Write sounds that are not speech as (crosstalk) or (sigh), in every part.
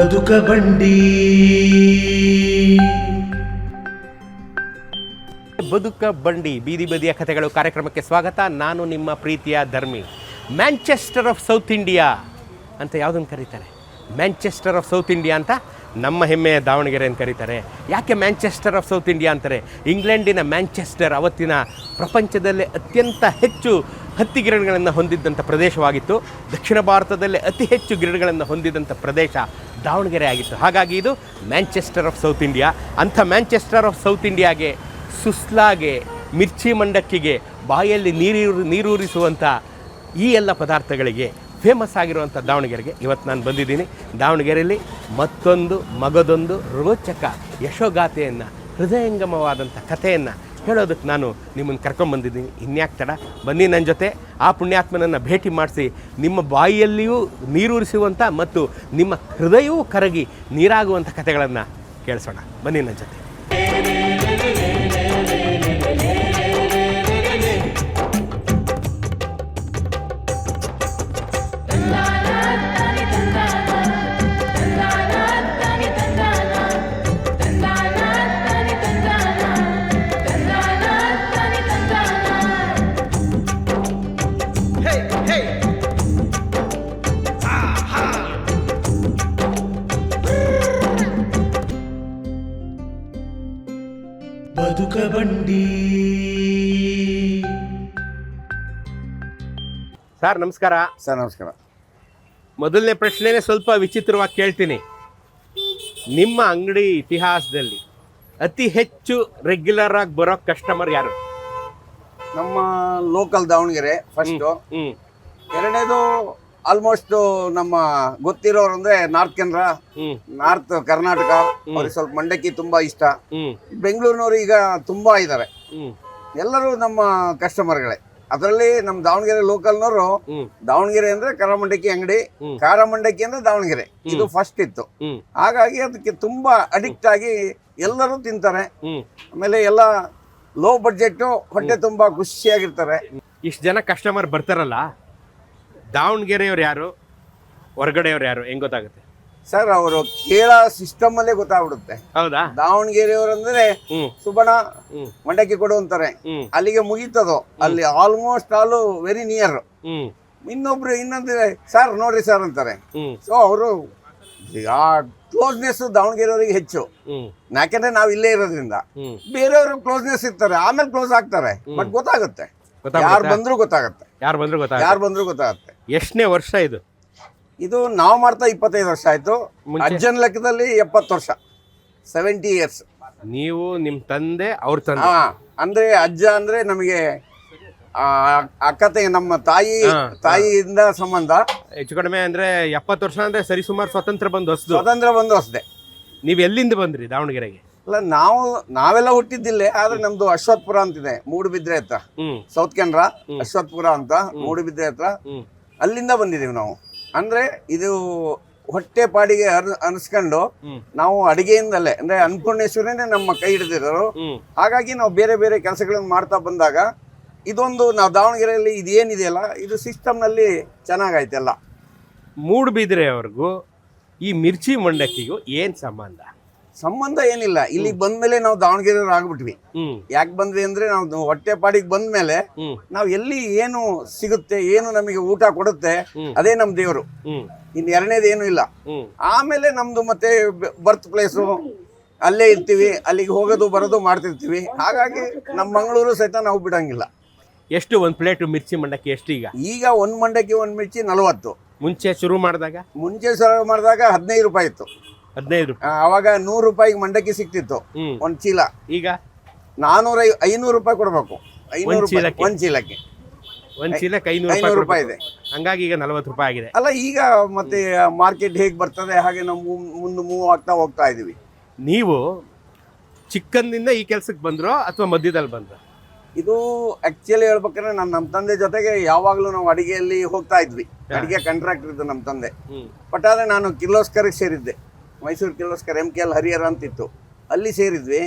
ಬದುಕ ಬಂಡಿ. ಬದುಕ ಬಂಡಿ, ಬೀದಿ ಬದಿಯ ಕಥೆಗಳು ಕಾರ್ಯಕ್ರಮಕ್ಕೆ ಸ್ವಾಗತ. ನಾನು ನಿಮ್ಮ ಪ್ರೀತಿಯ ಧರ್ಮಿ ಮ್ಯಾಂಚೆಸ್ಟರ್ ಆಫ್ ಸೌತ್ ಇಂಡಿಯಾ ಅಂತ ಯಾವುದನ್ನು ಕರೀತಾರೆ? ಮ್ಯಾಂಚೆಸ್ಟರ್ ಆಫ್ ಸೌತ್ ಇಂಡಿಯಾ ಅಂತ ನಮ್ಮ ಹೆಮ್ಮೆಯ ದಾವಣಗೆರೆ ಅಂತ ಕರೀತಾರೆ. ಯಾಕೆ ಮ್ಯಾಂಚೆಸ್ಟರ್ ಆಫ್ ಸೌತ್ ಇಂಡಿಯಾ ಅಂತಾರೆ? ಇಂಗ್ಲೆಂಡಿನ ಮ್ಯಾಂಚೆಸ್ಟರ್ ಅವತ್ತಿನ ಪ್ರಪಂಚದಲ್ಲೇ ಅತ್ಯಂತ ಹೆಚ್ಚು ಹತ್ತಿ ಗಿರಣಗಳನ್ನು ಹೊಂದಿದ್ದಂಥ ಪ್ರದೇಶವಾಗಿತ್ತು. ದಕ್ಷಿಣ ಭಾರತದಲ್ಲಿ ಅತಿ ಹೆಚ್ಚು ಗಿರಣಗಳನ್ನು ಹೊಂದಿದಂಥ ಪ್ರದೇಶ ದಾವಣಗೆರೆ ಆಗಿತ್ತು. ಹಾಗಾಗಿ ಇದು ಮ್ಯಾಂಚೆಸ್ಟರ್ ಆಫ್ ಸೌತ್ ಇಂಡಿಯಾ. ಅಂಥ ಮ್ಯಾಂಚೆಸ್ಟರ್ ಆಫ್ ಸೌತ್ ಇಂಡಿಯಾಗೆ, ಸುಸ್ಲಾಗೆ, ಮಿರ್ಚಿ ಮಂಡಕ್ಕಿಗೆ, ಬಾಯಲ್ಲಿ ನೀರು ನೀರೂರಿಸುವಂಥ ಈ ಎಲ್ಲ ಪದಾರ್ಥಗಳಿಗೆ ಫೇಮಸ್ ಆಗಿರುವಂಥ ದಾವಣಗೆರೆಗೆ ಇವತ್ತು ನಾನು ಬಂದಿದ್ದೀನಿ. ದಾವಣಗೆರೆಯಲ್ಲಿ ಮತ್ತೊಂದು ಮಗದೊಂದು ರೋಚಕ ಯಶೋಗಾಥೆಯನ್ನು ಹೃದಯಂಗಮವಾದಂಥ ಕಥೆಯನ್ನು ಹೇಳೋದಕ್ಕೆ ನಾನು ನಿಮ್ಮನ್ನು ಕರ್ಕೊಂಬಂದಿದ್ದೀನಿ ಇನ್ಯಾಕೆ ತಡ? ಬನ್ನಿ ನನ್ನ ಜೊತೆ. ಆ ಪುಣ್ಯಾತ್ಮನನ್ನು ಭೇಟಿ ಮಾಡಿಸಿ. ನಿಮ್ಮ ಬಾಯಿಯಲ್ಲಿಯೂ ನೀರೂರಿಸುವಂಥ ಮತ್ತು ನಿಮ್ಮ ಹೃದಯವೂ ಕರಗಿ ನೀರಾಗುವಂಥ ಕಥೆಗಳನ್ನು ಕೇಳಿಸೋಣ. ಬನ್ನಿ ನನ್ನ ಜೊತೆ. ಬಂಡಿ ಸರ್ ನಮಸ್ಕಾರ. ಸರ್ ನಮಸ್ಕಾರ. ಮೊದಲನೇ ಪ್ರಶ್ನೆನೇ ಸ್ವಲ್ಪ ವಿಚಿತ್ರವಾಗಿ ಕೇಳ್ತೀನಿ. ನಿಮ್ಮ ಅಂಗಡಿ ಇತಿಹಾಸದಲ್ಲಿ ಅತಿ ಹೆಚ್ಚು ರೆಗ್ಯುಲರ್ ಆಗಿ ಬರೋ ಕಸ್ಟಮರ್ ಯಾರು? ನಮ್ಮ ಲೋಕಲ್ ದಾವಣಗೆರೆ ಫಸ್ಟು ಹ್ಮ್. ಎರಡನೇದು ಆಲ್ಮೋಸ್ಟ್ ನಮ್ಮ ಗೊತ್ತಿರೋರು ಅಂದ್ರೆ ನಾರ್ತ್ ಕೇಂದ್ರ ನಾರ್ತ್ ಕರ್ನಾಟಕ ಅವ್ರಿಗೆ ಸ್ವಲ್ಪ ಮಂಡಕ್ಕಿ ತುಂಬಾ ಇಷ್ಟ. ಬೆಂಗಳೂರಿನವರು ಈಗ ತುಂಬಾ ಇದ್ದಾರೆ ಎಲ್ಲರೂ ನಮ್ಮ ಕಸ್ಟಮರ್ಗಳೇ. ಅದರಲ್ಲಿ ನಮ್ಮ ದಾವಣಗೆರೆ ಲೋಕಲ್ನವರು ದಾವಣಗೆರೆ ಅಂದ್ರೆ ಕರಮಂಡಕ್ಕಿ ಮಂಡಕ್ಕಿ ಅಂಗಡಿ ಕಾರಮಂಡಕ್ಕಿ ಅಂದ್ರೆ ದಾವಣಗೆರೆ. ಇದು ಫಸ್ಟ್ ಇತ್ತು. ಹಾಗಾಗಿ ಅದಕ್ಕೆ ತುಂಬಾ ಅಡಿಕ್ಟ್ ಆಗಿ ಎಲ್ಲರೂ ತಿಂತಾರೆ. ಆಮೇಲೆ ಎಲ್ಲ ಲೋ ಬಡ್ಜೆಟ್ ಹೊಟ್ಟೆ ತುಂಬಾ ಖುಷಿಯಾಗಿರ್ತಾರೆ. ಇಷ್ಟು ಜನ ಕಸ್ಟಮರ್ ಬರ್ತಾರಲ್ಲ ದಾವಣಗೆರೆಯವ್ರು ಯಾರು? ಹೊರಗಡೆಯವ್ರು ಯಾರು? ಹೆಂಗ್ ಗೊತ್ತಾಗುತ್ತೆ? ಸರ್ ಅವರು ಕೇಳ ಸಿಸ್ಟಮ್ ಅಲ್ಲೇ ಗೊತ್ತಾಗ್ಬಿಡುತ್ತೆ. ಹೌದಾ? ದಾವಣಗೆರೆಯವರು ಅಂದ್ರೆ ಸುಬಣ ಮಂಡಕ್ಕಿ ಕೊಡು ಅಂತಾರೆ. ಅಲ್ಲಿಗೆ ಮುಗೀತದು. ಅಲ್ಲಿ ಆಲ್ಮೋಸ್ಟ್ ಆಲ್ ವೆರಿ ನಿಯರ್ ಇನ್ನೊಬ್ರು ಇನ್ನೊಂದು ಸರ್ ನೋಡ್ರಿ ಸರ್ ಅಂತಾರೆ. ಸೊ ಅವರು ಆ ಕ್ಲೋಸ್ನೆಸ್ ದಾವಣಗೆರೆಯವರಿಗೆ ಹೆಚ್ಚು. ಯಾಕೆಂದ್ರೆ ನಾವು ಇಲ್ಲೇ ಇರೋದ್ರಿಂದ. ಬೇರೆಯವರು ಕ್ಲೋಸ್ನೆಸ್ ಇರ್ತಾರೆ. ಆಮೇಲೆ ಕ್ಲೋಸ್ ಆಗ್ತಾರೆ. ಬಟ್ ಗೊತ್ತಾಗುತ್ತೆ. ಯಾರು ಬಂದ್ರು ಗೊತ್ತಾಗುತ್ತೆ. ಯಾರು ಬಂದ್ರು ಗೊತ್ತಾಗುತ್ತೆ. ಯಾರು ಬಂದ್ರು ಗೊತ್ತಾಗುತ್ತೆ. ಎಷ್ಟನೇ ವರ್ಷ ಇದು? ಇದು ನಾವು ಮಾಡ್ತಾ ಇಪ್ಪತ್ತೈದು ವರ್ಷ ಆಯ್ತು. ಅಜ್ಜನ್ ಲೆಕ್ಕದಲ್ಲಿ ಎಪ್ಪತ್ತು ವರ್ಷ. ಸೆವೆಂಟಿ ಇಯರ್ಸ್ ನೀವು ನಿಮ್ಮ ತಂದೆ ಅವ್ರ ತಂದೆ? ಹಾ ಅಂದ್ರೆ ಅಜ್ಜ ಅಂದ್ರೆ ನಮಗೆ ಅಕ್ಕತೆ ನಮ್ಮ ತಾಯಿ ತಾಯಿಯಿಂದ ಸಂಬಂಧ. ಹೆಚ್ಚು ಕಡಿಮೆ ಅಂದ್ರೆ ಎಪ್ಪತ್ತು ವರ್ಷ ಅಂದ್ರೆ ಸರಿ ಸುಮಾರು ಸ್ವತಂತ್ರ ಬಂದು ಹೊಸದು. ಸ್ವತಂತ್ರ ಬಂದು ಹೊಸದೆ. ನೀವು ಎಲ್ಲಿಂದ ಬಂದ್ರಿ ದಾವಣಗೆರೆಗೆ? ಅಲ್ಲ ನಾವು ನಾವೆಲ್ಲ ಹುಟ್ಟಿದ್ದಿಲ್ಲೇ ಆದ್ರೆ ನಮ್ದು ಅಶ್ವತ್ಪುರ ಅಂತಿದೆ ಮೂಡುಬಿದ್ರೆ ಹತ್ರ. ಸೌತ್ ಕೆನರಾ ಅಶ್ವತ್ಪುರ ಅಂತ ಮೂಡುಬಿದ್ರೆ ಹತ್ರ. ಅಲ್ಲಿಂದ ಬಂದಿದ್ದೀವಿ ನಾವು. ಅಂದ್ರೆ ಇದು ಹೊಟ್ಟೆ ಪಾಡಿಗೆ ಅನ್ ಅನ್ಸ್ಕೊಂಡು ನಾವು ಅಡಿಗೆಯಿಂದಲೇ ಅಂದ್ರೆ ಅನ್ನಪೂರ್ಣೇಶ್ವರಿನೇ ನಮ್ಮ ಕೈ ಹಿಡಿದಿರೋರು. ಹಾಗಾಗಿ ನಾವು ಬೇರೆ ಬೇರೆ ಕೆಲಸಗಳನ್ನು ಮಾಡ್ತಾ ಬಂದಾಗ ಇದೊಂದು ನಾವು ದಾವಣಗೆರೆಯಲ್ಲಿ ಇದೇನಿದೆಯಲ್ಲ ಇದು ಸಿಸ್ಟಮ್ನಲ್ಲಿ ಚೆನ್ನಾಗೈತೆ ಎಲ್ಲ ಮೂಡುಬಿದಿರೆಯವ್ರಿಗೂ ಈ ಮಿರ್ಚಿ ಮಂಡಕ್ಕಿಗೂ ಏನು ಸಂಬಂಧ? ಸಂಬಂಧ ಏನಿಲ್ಲ. ಇಲ್ಲಿಗೆ ಬಂದ್ಮೇಲೆ ನಾವು ದಾವಣಗೆರೆಯವ್ರು ಆಗ್ಬಿಟ್ವಿ. ಯಾಕೆ ಬಂದ್ವಿ ಅಂದ್ರೆ ನಾವು ಹೊಟ್ಟೆ ಪಾಡಿಗೆ ಬಂದ್ಮೇಲೆ ನಾವು ಎಲ್ಲಿ ಏನು ಸಿಗುತ್ತೆ ಏನು ನಮಗೆ ಊಟ ಕೊಡುತ್ತೆ ಅದೇ ನಮ್ಮ ದೇವರು. ಇನ್ ಇನ್ನು ಎರಡನೇದು ಏನು ಇಲ್ಲ. ಆಮೇಲೆ ನಮ್ದು ಮತ್ತೆ ಬರ್ತ್ ಪ್ಲೇಸು ಅಲ್ಲೇ ಇರ್ತೀವಿ ಅಲ್ಲಿಗೆ ಹೋಗೋದು ಬರೋದು ಮಾಡ್ತಿರ್ತೀವಿ. ಹಾಗಾಗಿ ನಮ್ಮ ಮಂಗಳೂರು ಸಹಿತ ನಾವು ಬಿಡಂಗಿಲ್ಲ. ಎಷ್ಟು ಒಂದ್ ಪ್ಲೇಟ್ ಮಿರ್ಚಿ ಮಂಡಕ್ಕಿ ಎಷ್ಟು ಈಗ ಈಗ ಒಂದ್ ಮಂಡಕ್ಕಿ ಒಂದ್ ಮಿರ್ಚಿ ನಲವತ್ತು. ಮುಂಚೆ ಶುರು ಮಾಡಿದಾಗ? ಮುಂಚೆ ಶುರು ಮಾಡಿದಾಗ ಹದಿನೈದು ರೂಪಾಯಿ ಇತ್ತು. ಹದಿನೈದು. ಅವಾಗ ನೂರು ರೂಪಾಯಿಗೆ ಮಂಡಕ್ಕಿ ಸಿಕ್ತಿತ್ತು. ಹ್ಮ್. ಒಂದ್ ಚೀಲ. ಈಗ? ನಾನೂರ ಐನೂರು ರೂಪಾಯಿ ಕೊಡ್ಬೇಕು. ಐನೂರು ರೂಪಾಯಿ ಚೀಲಕ್ಕೆ? ಒಂದ್ ಚೀಲಕ್ಕೆ. ಒಂದ್ ಚೀಲಕ್ಕೆ ಐನೂರು ಐನೂರು ರೂಪಾಯಿ ರೂಪಾಯಿ ಇದೆ. ಕೊಡ್ಬೇಕು. ಹಂಗಾಗಿ ಈಗ ನಲವತ್ತು ರೂಪಾಯಿ ಆಗಿದೆ. ಅಲ್ಲ ಈಗ ಮತ್ತೆ ಮಾರ್ಕೆಟ್ ಹೇಗೆ ಬರ್ತದೆ ಹಾಗೆ ನಾವು ಮು- ಮುಂದೆ ಮೂವ್ ಆಗ್ತಾ ಹೋಗ್ತಾ ಇದೀವಿ. ನೀವು ಚಿಕ್ಕಂದಿಂದ ಈ ಕೆಲ್ಸಕ್ಕೆ ಬಂದ್ರೋ ಅಥವಾ ಮಧ್ಯದಲ್ಲಿ ಬಂದ್ರ? ಇದು ಆಕ್ಚುಲಿ ಹೇಳ್ಬೇಕಂದ್ರೆ ನಾನು ನಮ್ಮ ತಂದೆ ಜೊತೆಗೆ ಯಾವಾಗಲೂ ನಾವು ಅಡಿಗೆಯಲ್ಲಿ ಹೋಗ್ತಾ ಇದ್ವಿ. ಅಡಿಗೆ ಕಾಂಟ್ರಾಕ್ಟರ್ ಇದ್ದು ನಮ್ಮ ತಂದೆ. ಹ್ಮ್. ಬಟ್ ಆದರೆ ನಾನು ಕಿರ್ಲೋಸ್ಕರ್ಗೆ ಸೇರಿದ್ದೆ. Mysuru Kirloskar M K L Harihara ಅಂತಿತ್ತು. ಅಲ್ಲಿ ಸೇರಿದ್ವಿ.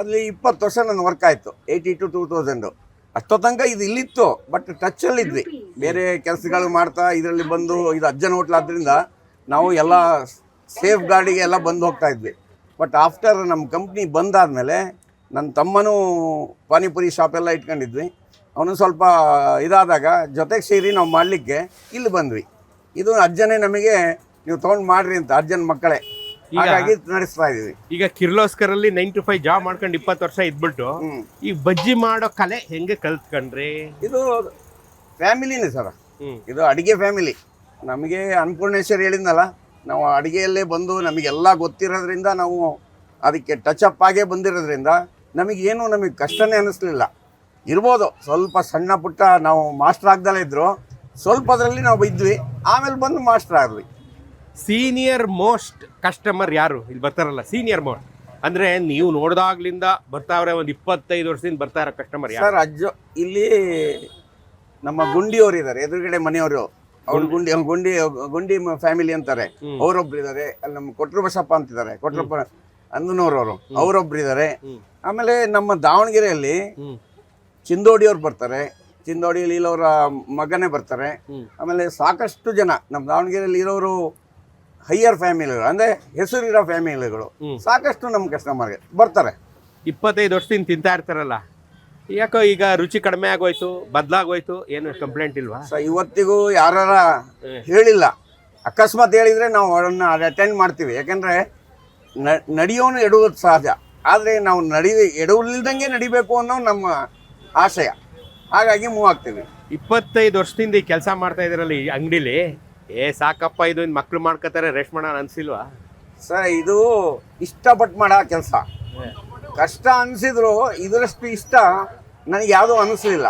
ಅಲ್ಲಿ ಇಪ್ಪತ್ತು ವರ್ಷ ನನ್ನ ವರ್ಕ್ ಆಯಿತು. ಏಯ್ಟಿ ಟು ಟೂ ತೌಸಂಡು ಅಷ್ಟೋ ತನಕ ಇದು ಇಲ್ಲಿತ್ತು ಬಟ್ ಟಚ್ಚಲ್ಲಿದ್ವಿ ಬೇರೆ ಕೆಲಸಗಳು ಮಾಡ್ತಾ ಇದರಲ್ಲಿ ಬಂದು ಇದು ಅಜ್ಜನ ಹೋಟ್ಲ್ ಆದ್ದರಿಂದ ನಾವು ಎಲ್ಲ ಸೇಫ್ ಗಾರ್ಡಿಗೆ ಎಲ್ಲ ಬಂದು ಹೋಗ್ತಾ ಇದ್ವಿ. ಬಟ್ ಆಫ್ಟರ್ ನಮ್ಮ ಕಂಪ್ನಿ ಬಂದಾದಮೇಲೆ ನನ್ನ ತಮ್ಮನೂ ಪಾನಿಪುರಿ ಶಾಪೆಲ್ಲ ಇಟ್ಕೊಂಡಿದ್ವಿ. ಅವನು ಸ್ವಲ್ಪ ಇದಾದಾಗ ಜೊತೆಗೆ ಸೇರಿ ನಾವು ಮಾಡಲಿಕ್ಕೆ ಇಲ್ಲಿ ಬಂದ್ವಿ. ಇದು ಅಜ್ಜನೇ ನಮಗೆ, ನೀವು ತೊಗೊಂಡು ಮಾಡ್ರಿ ಅಂತ, ಅಜ್ಜನ ಮಕ್ಕಳೇ. ಹಾಗಾಗಿ ನಡೆಸ್ತಾ ಇದ್ದೀವಿ ಈಗ ಕಿರ್ಲೋಸ್ಕರಲ್ಲಿ ನೈನ್ ಟು ಫೈವ್ ಜಾಬ್ ಮಾಡ್ಕೊಂಡು ಇಪ್ಪತ್ತು ವರ್ಷ ಇದ್ಬಿಟ್ಟು ಈ ಬಜ್ಜಿ ಮಾಡೋ ಕಲೆ ಹೆಂಗೆ ಕಲ್ತ್ಕೊಂಡ್ರಿ? ಇದು ಫ್ಯಾಮಿಲಿನೇ ಸರ್. ಇದು ಅಡಿಗೆ ಫ್ಯಾಮಿಲಿ. ನಮಗೆ ಅನ್ಪೂರ್ಣೇಶ್ವರ್ ಹೇಳಿದ್ನಲ್ಲ ನಾವು ಅಡಿಗೆಯಲ್ಲೇ ಬಂದು ನಮಗೆಲ್ಲ ಗೊತ್ತಿರೋದ್ರಿಂದ ನಾವು ಅದಕ್ಕೆ ಟಚ್ ಅಪ್ ಆಗೇ ಬಂದಿರೋದ್ರಿಂದ ನಮಗೇನು ನಮಗೆ ಕಷ್ಟನೇ ಅನ್ನಿಸ್ಲಿಲ್ಲ ಇರ್ಬೋದು ಸ್ವಲ್ಪ ಸಣ್ಣ ಪುಟ್ಟ ನಾವು ಮಾಸ್ಟರ್ ಆಗ್ದಲೇ ಇದ್ರು ಸ್ವಲ್ಪದ್ರಲ್ಲಿ ನಾವು ಇದ್ವಿ ಆಮೇಲೆ ಬಂದು ಮಾಸ್ಟರ್ ಆದ್ವಿ ಸೀನಿಯರ್ ಮೋಸ್ಟ್ ಕಸ್ಟಮರ್ ಯಾರು? ಇಲ್ಲಿ ಬರ್ತಾರಲ್ಲ ಸೀನಿಯರ್ ಮೋಸ್ಟ್ ಅಂದ್ರೆ ನೀವು ನೋಡಿದಾಗ್ಲಿಂದ ಬರ್ತಾವ್ರೆ ಒಂದು ಇಪ್ಪತ್ತೈದು ವರ್ಷದಿಂದ ಬರ್ತಾ ಇರೋ ಕಸ್ಟಮರ್ ಯಾರು? ಸರ್ ಅಜ್ಜು ಇಲ್ಲಿ ನಮ್ಮ ಗುಂಡಿಯವರು ಇದ್ದಾರೆ ಎದುರುಗಡೆ ಮನೆಯವರು. ಅವ್ರು ಗುಂಡಿ. ಅವ್ನ ಗುಂಡಿ ಗುಂಡಿ ಫ್ಯಾಮಿಲಿ ಅಂತಾರೆ. ಅವರೊಬ್ರು ಇದ್ದಾರೆ ಅಲ್ಲಿ ನಮ್ಮ ಕೊಟ್ರು ಬಸಪ್ಪ ಅಂತಿದ್ದಾರೆ. ಕೊಟ್ರಪ್ಪ ಅಂದನೂರವರು ಅವರೊಬ್ರು ಇದ್ದಾರೆ ಆಮೇಲೆ ನಮ್ಮ ದಾವಣಗೆರೆಯಲ್ಲಿ ಚಿಂದೋಡಿಯವ್ರು ಬರ್ತಾರೆ. ಚಿಂದೋಡಿಯಲ್ಲಿ ಇಲ್ಲವರ ಮಗನೇ ಬರ್ತಾರೆ. ಆಮೇಲೆ ಸಾಕಷ್ಟು ಜನ ನಮ್ಮ ದಾವಣಗೆರೆಯಲ್ಲಿ ಇರೋರು ಹೈಯರ್ ಫ್ಯಾಮಿಲಿಗಳು ಅಂದರೆ ಹೆಸರಿರೋ ಫ್ಯಾಮಿಲಿಗಳು. ಸಾಕಷ್ಟು ನಮ್ಮ ಕಸ್ಟಮರ್ಗೆ ಬರ್ತಾರೆ. ಇಪ್ಪತ್ತೈದು ವರ್ಷದಿಂದ ತಿಂತಾ ಇರ್ತಾರಲ್ಲ. ಯಾಕೋ ಈಗ ರುಚಿ ಕಡಿಮೆ ಆಗೋಯ್ತು ಬದಲಾಗೋಯ್ತು ಏನು ಕಂಪ್ಲೇಂಟ್ ಇಲ್ವಾ? ಸೊ ಇವತ್ತಿಗೂ ಯಾರ ಹೇಳಿಲ್ಲ. ಅಕಸ್ಮಾತ್ ಹೇಳಿದ್ರೆ ನಾವು ಅವರನ್ನು ಅಟೆಂಡ್ ಮಾಡ್ತೀವಿ. ಯಾಕಂದ್ರೆ ನಡೆಯೋನು ಎಡುವುದು ಸಹಜ ಆದರೆ ನಾವು ನಡಿ ಎಡವಿಲ್ದಂಗೆ ನಡಿಬೇಕು ಅನ್ನೋ ನಮ್ಮ ಆಶಯ. ಹಾಗಾಗಿ ಮೂವ್ ಆಗ್ತೀವಿ. ಇಪ್ಪತ್ತೈದು ವರ್ಷದಿಂದ ಈ ಕೆಲಸ ಮಾಡ್ತಾ ಇದ್ರಲ್ಲಿ ಈ ಅಂಗಡಿಲಿ ಏ ಸಾಕಪ್ಪ ಇದು ಮಕ್ಳು ಮಾಡ್ಕೋತಾರೆ ರೆಸ್ಟ್ ಮಾಡೋಣ ಅನ್ಸಿಲ್ವಾ? ಸರ್ ಇದು ಇಷ್ಟಪಟ್ಟು ಮಾಡೋ ಕೆಲಸ. ಕಷ್ಟ ಅನಿಸಿದ್ರು ಇದರಷ್ಟು ಇಷ್ಟ ನನಗೆ ಯಾವುದೂ ಅನಿಸ್ಲಿಲ್ಲ.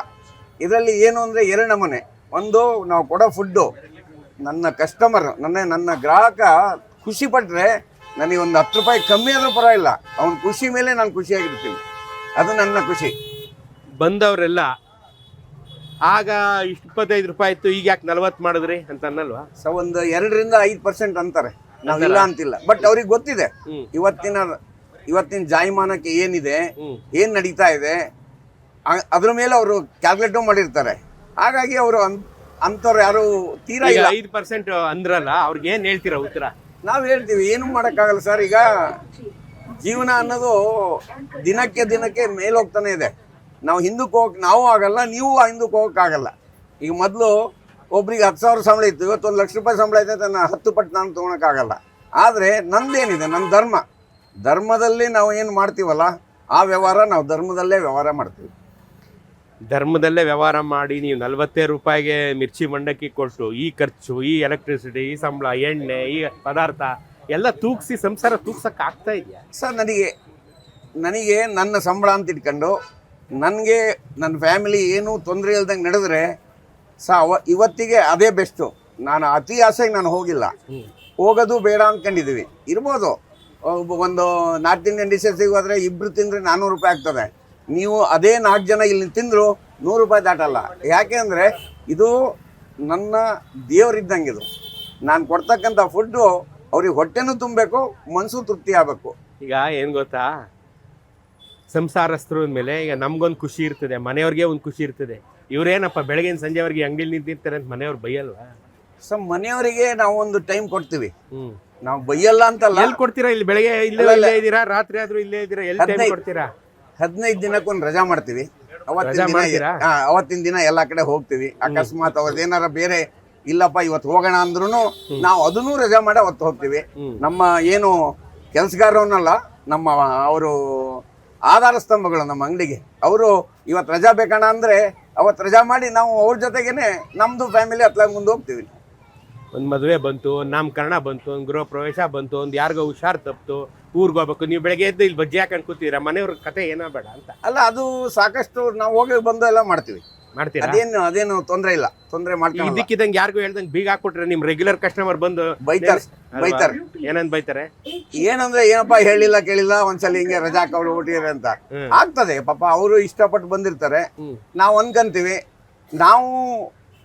ಇದರಲ್ಲಿ ಏನು ಅಂದರೆ ಎರಡು ನಮೂನೆ. ಒಂದು ನಾವು ಕೊಡೋ ಫುಡ್ಡು. ನನ್ನ ಕಸ್ಟಮರ್ ನನ್ನ ನನ್ನ ಗ್ರಾಹಕ ಖುಷಿ ಪಟ್ಟರೆ ನನಗೆ ಒಂದು ಹತ್ತು ರೂಪಾಯಿ ಕಮ್ಮಿ ಆದರೂ ಪರವಾಗಿಲ್ಲ. ಅವನ ಖುಷಿ ಮೇಲೆ ನಾನು ಖುಷಿಯಾಗಿರ್ತೀನಿ. ಅದು ನನ್ನ ಖುಷಿ. ಬಂದವರೆಲ್ಲ ಆಗ ಇಷ್ಟು ಇಪ್ಪತ್ತೈದು ರೂಪಾಯಿ ಇತ್ತು ಈಗ ಯಾಕೆ ನಲ್ವತ್ತು ಮಾಡಿದ್ರಿ ಅಂತ ಅನ್ನಲ್ವಾ? ಸೊ ಒಂದು ಎರಡರಿಂದ ಐದು ಪರ್ಸೆಂಟ್ ಅಂತಾರೆ. ನಾವು ಇಲ್ಲ ಅಂತಿಲ್ಲ. ಬಟ್ ಅವ್ರಿಗೆ ಗೊತ್ತಿದೆ. ಇವತ್ತಿನ ಇವತ್ತಿನ ಜಾಯಮಾನಕ್ಕೆ ಏನಿದೆ ಏನ್ ನಡೀತಾ ಇದೆ ಅದ್ರ ಮೇಲೆ ಅವರು ಕ್ಯಾಲ್ಕುಲೇಟ್ ಮಾಡಿರ್ತಾರೆ. ಹಾಗಾಗಿ ಅವರು ಅಂತವ್ರು ಯಾರು ತೀರಾ ಇಲ್ಲ. ಐದು ಪರ್ಸೆಂಟ್ ಅಂದ್ರಲ್ಲ ಅವ್ರಿಗೆ ಏನ್ ಹೇಳ್ತೀರಾ ಉತ್ತರ? ನಾವು ಹೇಳ್ತೀವಿ ಏನು ಮಾಡೋಕ್ಕಾಗಲ್ಲ ಸರ್. ಈಗ ಜೀವನ ಅನ್ನೋದು ದಿನಕ್ಕೆ ದಿನಕ್ಕೆ ಮೇಲೆ ಹೋಗ್ತಾನೆ ಇದೆ. ನಾವು ಹಿಂದಕ್ಕೆ ಹೋಗಕ್ಕೆ ನಾವು ಆಗಲ್ಲ ನೀವು ಹಿಂದಕ್ಕೆ ಹೋಗೋಕ್ಕಾಗಲ್ಲ ಈಗ ಮೊದಲು ಒಬ್ರಿಗೆ ಹತ್ತು ಸಾವಿರ ಸಂಬಳ ಇತ್ತು ಇವತ್ತು ಒಂದು ಲಕ್ಷ ರೂಪಾಯಿ ಸಂಬಳ ಐತೆ ನಾನು ಹತ್ತು ಪಟ್ಟು ನಾನು ತೊಗೊಳಕ್ಕಾಗಲ್ಲ ಆದರೆ ನಂದೇನಿದೆ ನನ್ನ ಧರ್ಮ. ಧರ್ಮದಲ್ಲಿ ನಾವು ಏನು ಮಾಡ್ತೀವಲ್ಲ ಆ ವ್ಯವಹಾರ ನಾವು ಧರ್ಮದಲ್ಲೇ ವ್ಯವಹಾರ ಮಾಡ್ತೀವಿ. ಧರ್ಮದಲ್ಲೇ ವ್ಯವಹಾರ ಮಾಡಿ ನೀವು ನಲ್ವತ್ತೇ ರೂಪಾಯಿಗೆ ಮಿರ್ಚಿ ಮಂಡಕ್ಕಿ ಕೊಟ್ಟು ಈ ಖರ್ಚು ಈ ಎಲೆಕ್ಟ್ರಿಸಿಟಿ ಈ ಸಂಬಳ ಎಣ್ಣೆ ಈ ಪದಾರ್ಥ ಎಲ್ಲ ತೂಗಿಸಿ ಸಂಸಾರ ತೂಗ್ಸಕ್ಕೆ ಆಗ್ತಾ ಇದೆಯಾ? ಸರ್ ನನಗೆ ನನಗೆ ನನ್ನ ಸಂಬಳ ಅಂತ ಇಟ್ಕೊಂಡು ನನಗೆ ನನ್ನ ಫ್ಯಾಮಿಲಿ ಏನೂ ತೊಂದರೆ ಇಲ್ದಂಗೆ ನಡೆದ್ರೆ ಸ ಅವ, ಇವತ್ತಿಗೆ ಅದೇ ಬೆಸ್ಟು ನಾನು ಅತಿ ಆಸೆಗೆ ನಾನು ಹೋಗಿಲ್ಲ. ಹೋಗೋದು ಬೇಡ ಅಂದ್ಕೊಂಡಿದ್ದೀವಿ ಇರ್ಬೋದು. ಒಂದು ನಾರ್ತ್ ಇಂಡಿಯನ್ ಡಿಶಸ್ಸಿಗೆ ಹೋದರೆ ಇಬ್ಬರು ತಿಂದರೆ ನಾನ್ನೂರು ರೂಪಾಯಿ ಆಗ್ತದೆ. ನೀವು ಅದೇ ನಾಲ್ಕು ಜನ ಇಲ್ಲಿ ತಿಂದರೂ ನೂರು ರೂಪಾಯಿ ದಾಟಲ್ಲ. ಯಾಕೆ ಅಂದರೆ ಇದು ನನ್ನ ದೇವರಿದ್ದಂಗೆ ಇದು. ನಾನು ಕೊಡ್ತಕ್ಕಂಥ ಫುಡ್ಡು ಅವ್ರಿಗೆ ಹೊಟ್ಟೆನೂ ತುಂಬಬೇಕು ಮನಸ್ಸು ತೃಪ್ತಿ ಆಗಬೇಕು. ಈಗ ಏನು ಗೊತ್ತಾ? ಸಂಸಾರಸ್ಥರು ಮೇಲೆ ಈಗ ನಮಗೊಂದು ಖುಷಿ ಇರ್ತದೆ ಮನೆಯವ್ರಿಗೆ ಒಂದು ಖುಷಿ ಇರ್ತದೆ. ಇವರೇನಪ್ಪ ಬೆಳಗಿನ ಸಂಜೆವರೆಗೆ ಅಂಗಡಿಲಿ ನಿಂತಿರ್ತಾರೆ ಅಂತ ಮನೆಯವ್ರು ಬೈಯಲ್ವಾ? ಸೊ ಮನೆಯವರಿಗೆ ನಾವು ಒಂದು ಟೈಮ್ ಕೊಡ್ತೀವಿ. ಹ್ಮ್. ನಾವು ಬೈಯಲ್ಲ ಅಂತಲ್ಲ. ಎಲ್ಲಿ ಕೊಡ್ತೀರಾ? ಇಲ್ಲಿ ಬೆಳಗ್ಗೆ ಇಲ್ಲೇ. ಇಲ್ಲೇ ಇದ್ದೀರಾ? ರಾತ್ರಿ ಆದ್ರೂ ಇಲ್ಲೇ ಇದ್ದೀರಾ? ಎಲ್ಲಿ ಟೈಮ್ ಹದಿನೈದು. ಕೊಡ್ತೀರಾ? ಹದಿನೈದು ದಿನಕ್ಕೊಂದು ರಜಾ ಮಾಡ್ತೀವಿ. ಅವತ್ತಿನ ದಿನ ಮಾಡ್ತೀರಾ? ಹಾ, ಅವತ್ತಿನ ದಿನ ಎಲ್ಲ ಕಡೆ ಹೋಗ್ತೀವಿ. ಅಕಸ್ಮಾತ್ ಅವ್ರದ್ದೇನಾರ ಬೇರೆ ಇಲ್ಲಪ್ಪ ಇವತ್ತು ಹೋಗೋಣ ಅಂದ್ರೂ ನಾವು ಅದನ್ನೂ ರಜಾ ಮಾಡಿ ಅವತ್ತು ಹೋಗ್ತೀವಿ. ಹ್ಮ್. ನಮ್ಮ ಏನು ಕೆಲಸಗಾರವನ್ನಲ್ಲ ನಮ್ಮ ಅವರು ಆಧಾರ ಸ್ತಂಭಗಳು ನಮ್ಮ ಅಂಗಡಿಗೆ. ಅವರು ಇವತ್ತು ರಜಾ ಬೇಕಣ ಅಂದರೆ ಅವತ್ತು ರಜಾ ಮಾಡಿ ನಾವು ಅವ್ರ ಜೊತೆಗೇನೆ ನಮ್ಮದು ಫ್ಯಾಮಿಲಿ ಅತ್ಲಾಗ ಮುಂದೆ ಹೋಗ್ತೀವಿ ಒಂದು ಮದುವೆ ಬಂತು ಒಂದು ನಾಮಕರಣ ಬಂತು ಒಂದು ಗೃಹ ಪ್ರವೇಶ ಬಂತು ಒಂದು ಯಾರಿಗೋ ಹುಷಾರ್ ತಪ್ಪಿತು ಊರಿಗೆ ಹೋಗ್ಬೇಕು ನೀವು ಬೆಳಗ್ಗೆ ಎದ್ದು ಇಲ್ಲಿ ಬಜ್ಜಿ ಹಾಕೊಂಡು ಕೂತೀರಾ? ಮನೆಯವ್ರ ಕತೆ ಏನೋ ಬೇಡ ಅಂತ. ಅಲ್ಲ ಅದು ಸಾಕಷ್ಟು ನಾವು ಹೋಗಿ ಬಂದು ಎಲ್ಲ ಮಾಡ್ತೀವಿ. ಮಾಡ್ತೀರಾ? ಅದೇನು ಅದೇನು ತೊಂದರೆ ಇಲ್ಲ. ತೊಂದರೆ ಮಾಡ್ತೀವಿ ಇದಕ್ಕಿದಂಗೆ ಯಾರಿಗೂ ಹೇಳ್ದಂಗೆ ಬೀಗ ಹಾಕ್ಬಿಟ್ರೆ ನಿಮ್ ರೆಗ್ಯುಲರ್ ಕಸ್ಟಮರ್ ಬಂದು ಬೈತಾರೆ? ಬೈತಾರೆ. ಏನಂತ ಬೈತಾರೆ? ಏನಂದ್ರೆ ಏನಪ್ಪಾ ಹೇಳಿಲ್ಲ ಕೇಳಿಲ್ಲ ಒಂದ್ಸಲ ಹಿಂಗೆ ರಜಾ ಹಾಕೊಂಡು ಬಿಟ್ಟಿರಿ ಅಂತ. ಆಗ್ತದೆ ಪಾಪ ಅವರು ಇಷ್ಟಪಟ್ಟು ಬಂದಿರ್ತಾರೆ. ನಾವ್ ಅನ್ಕಂತೀವಿ ನಾವು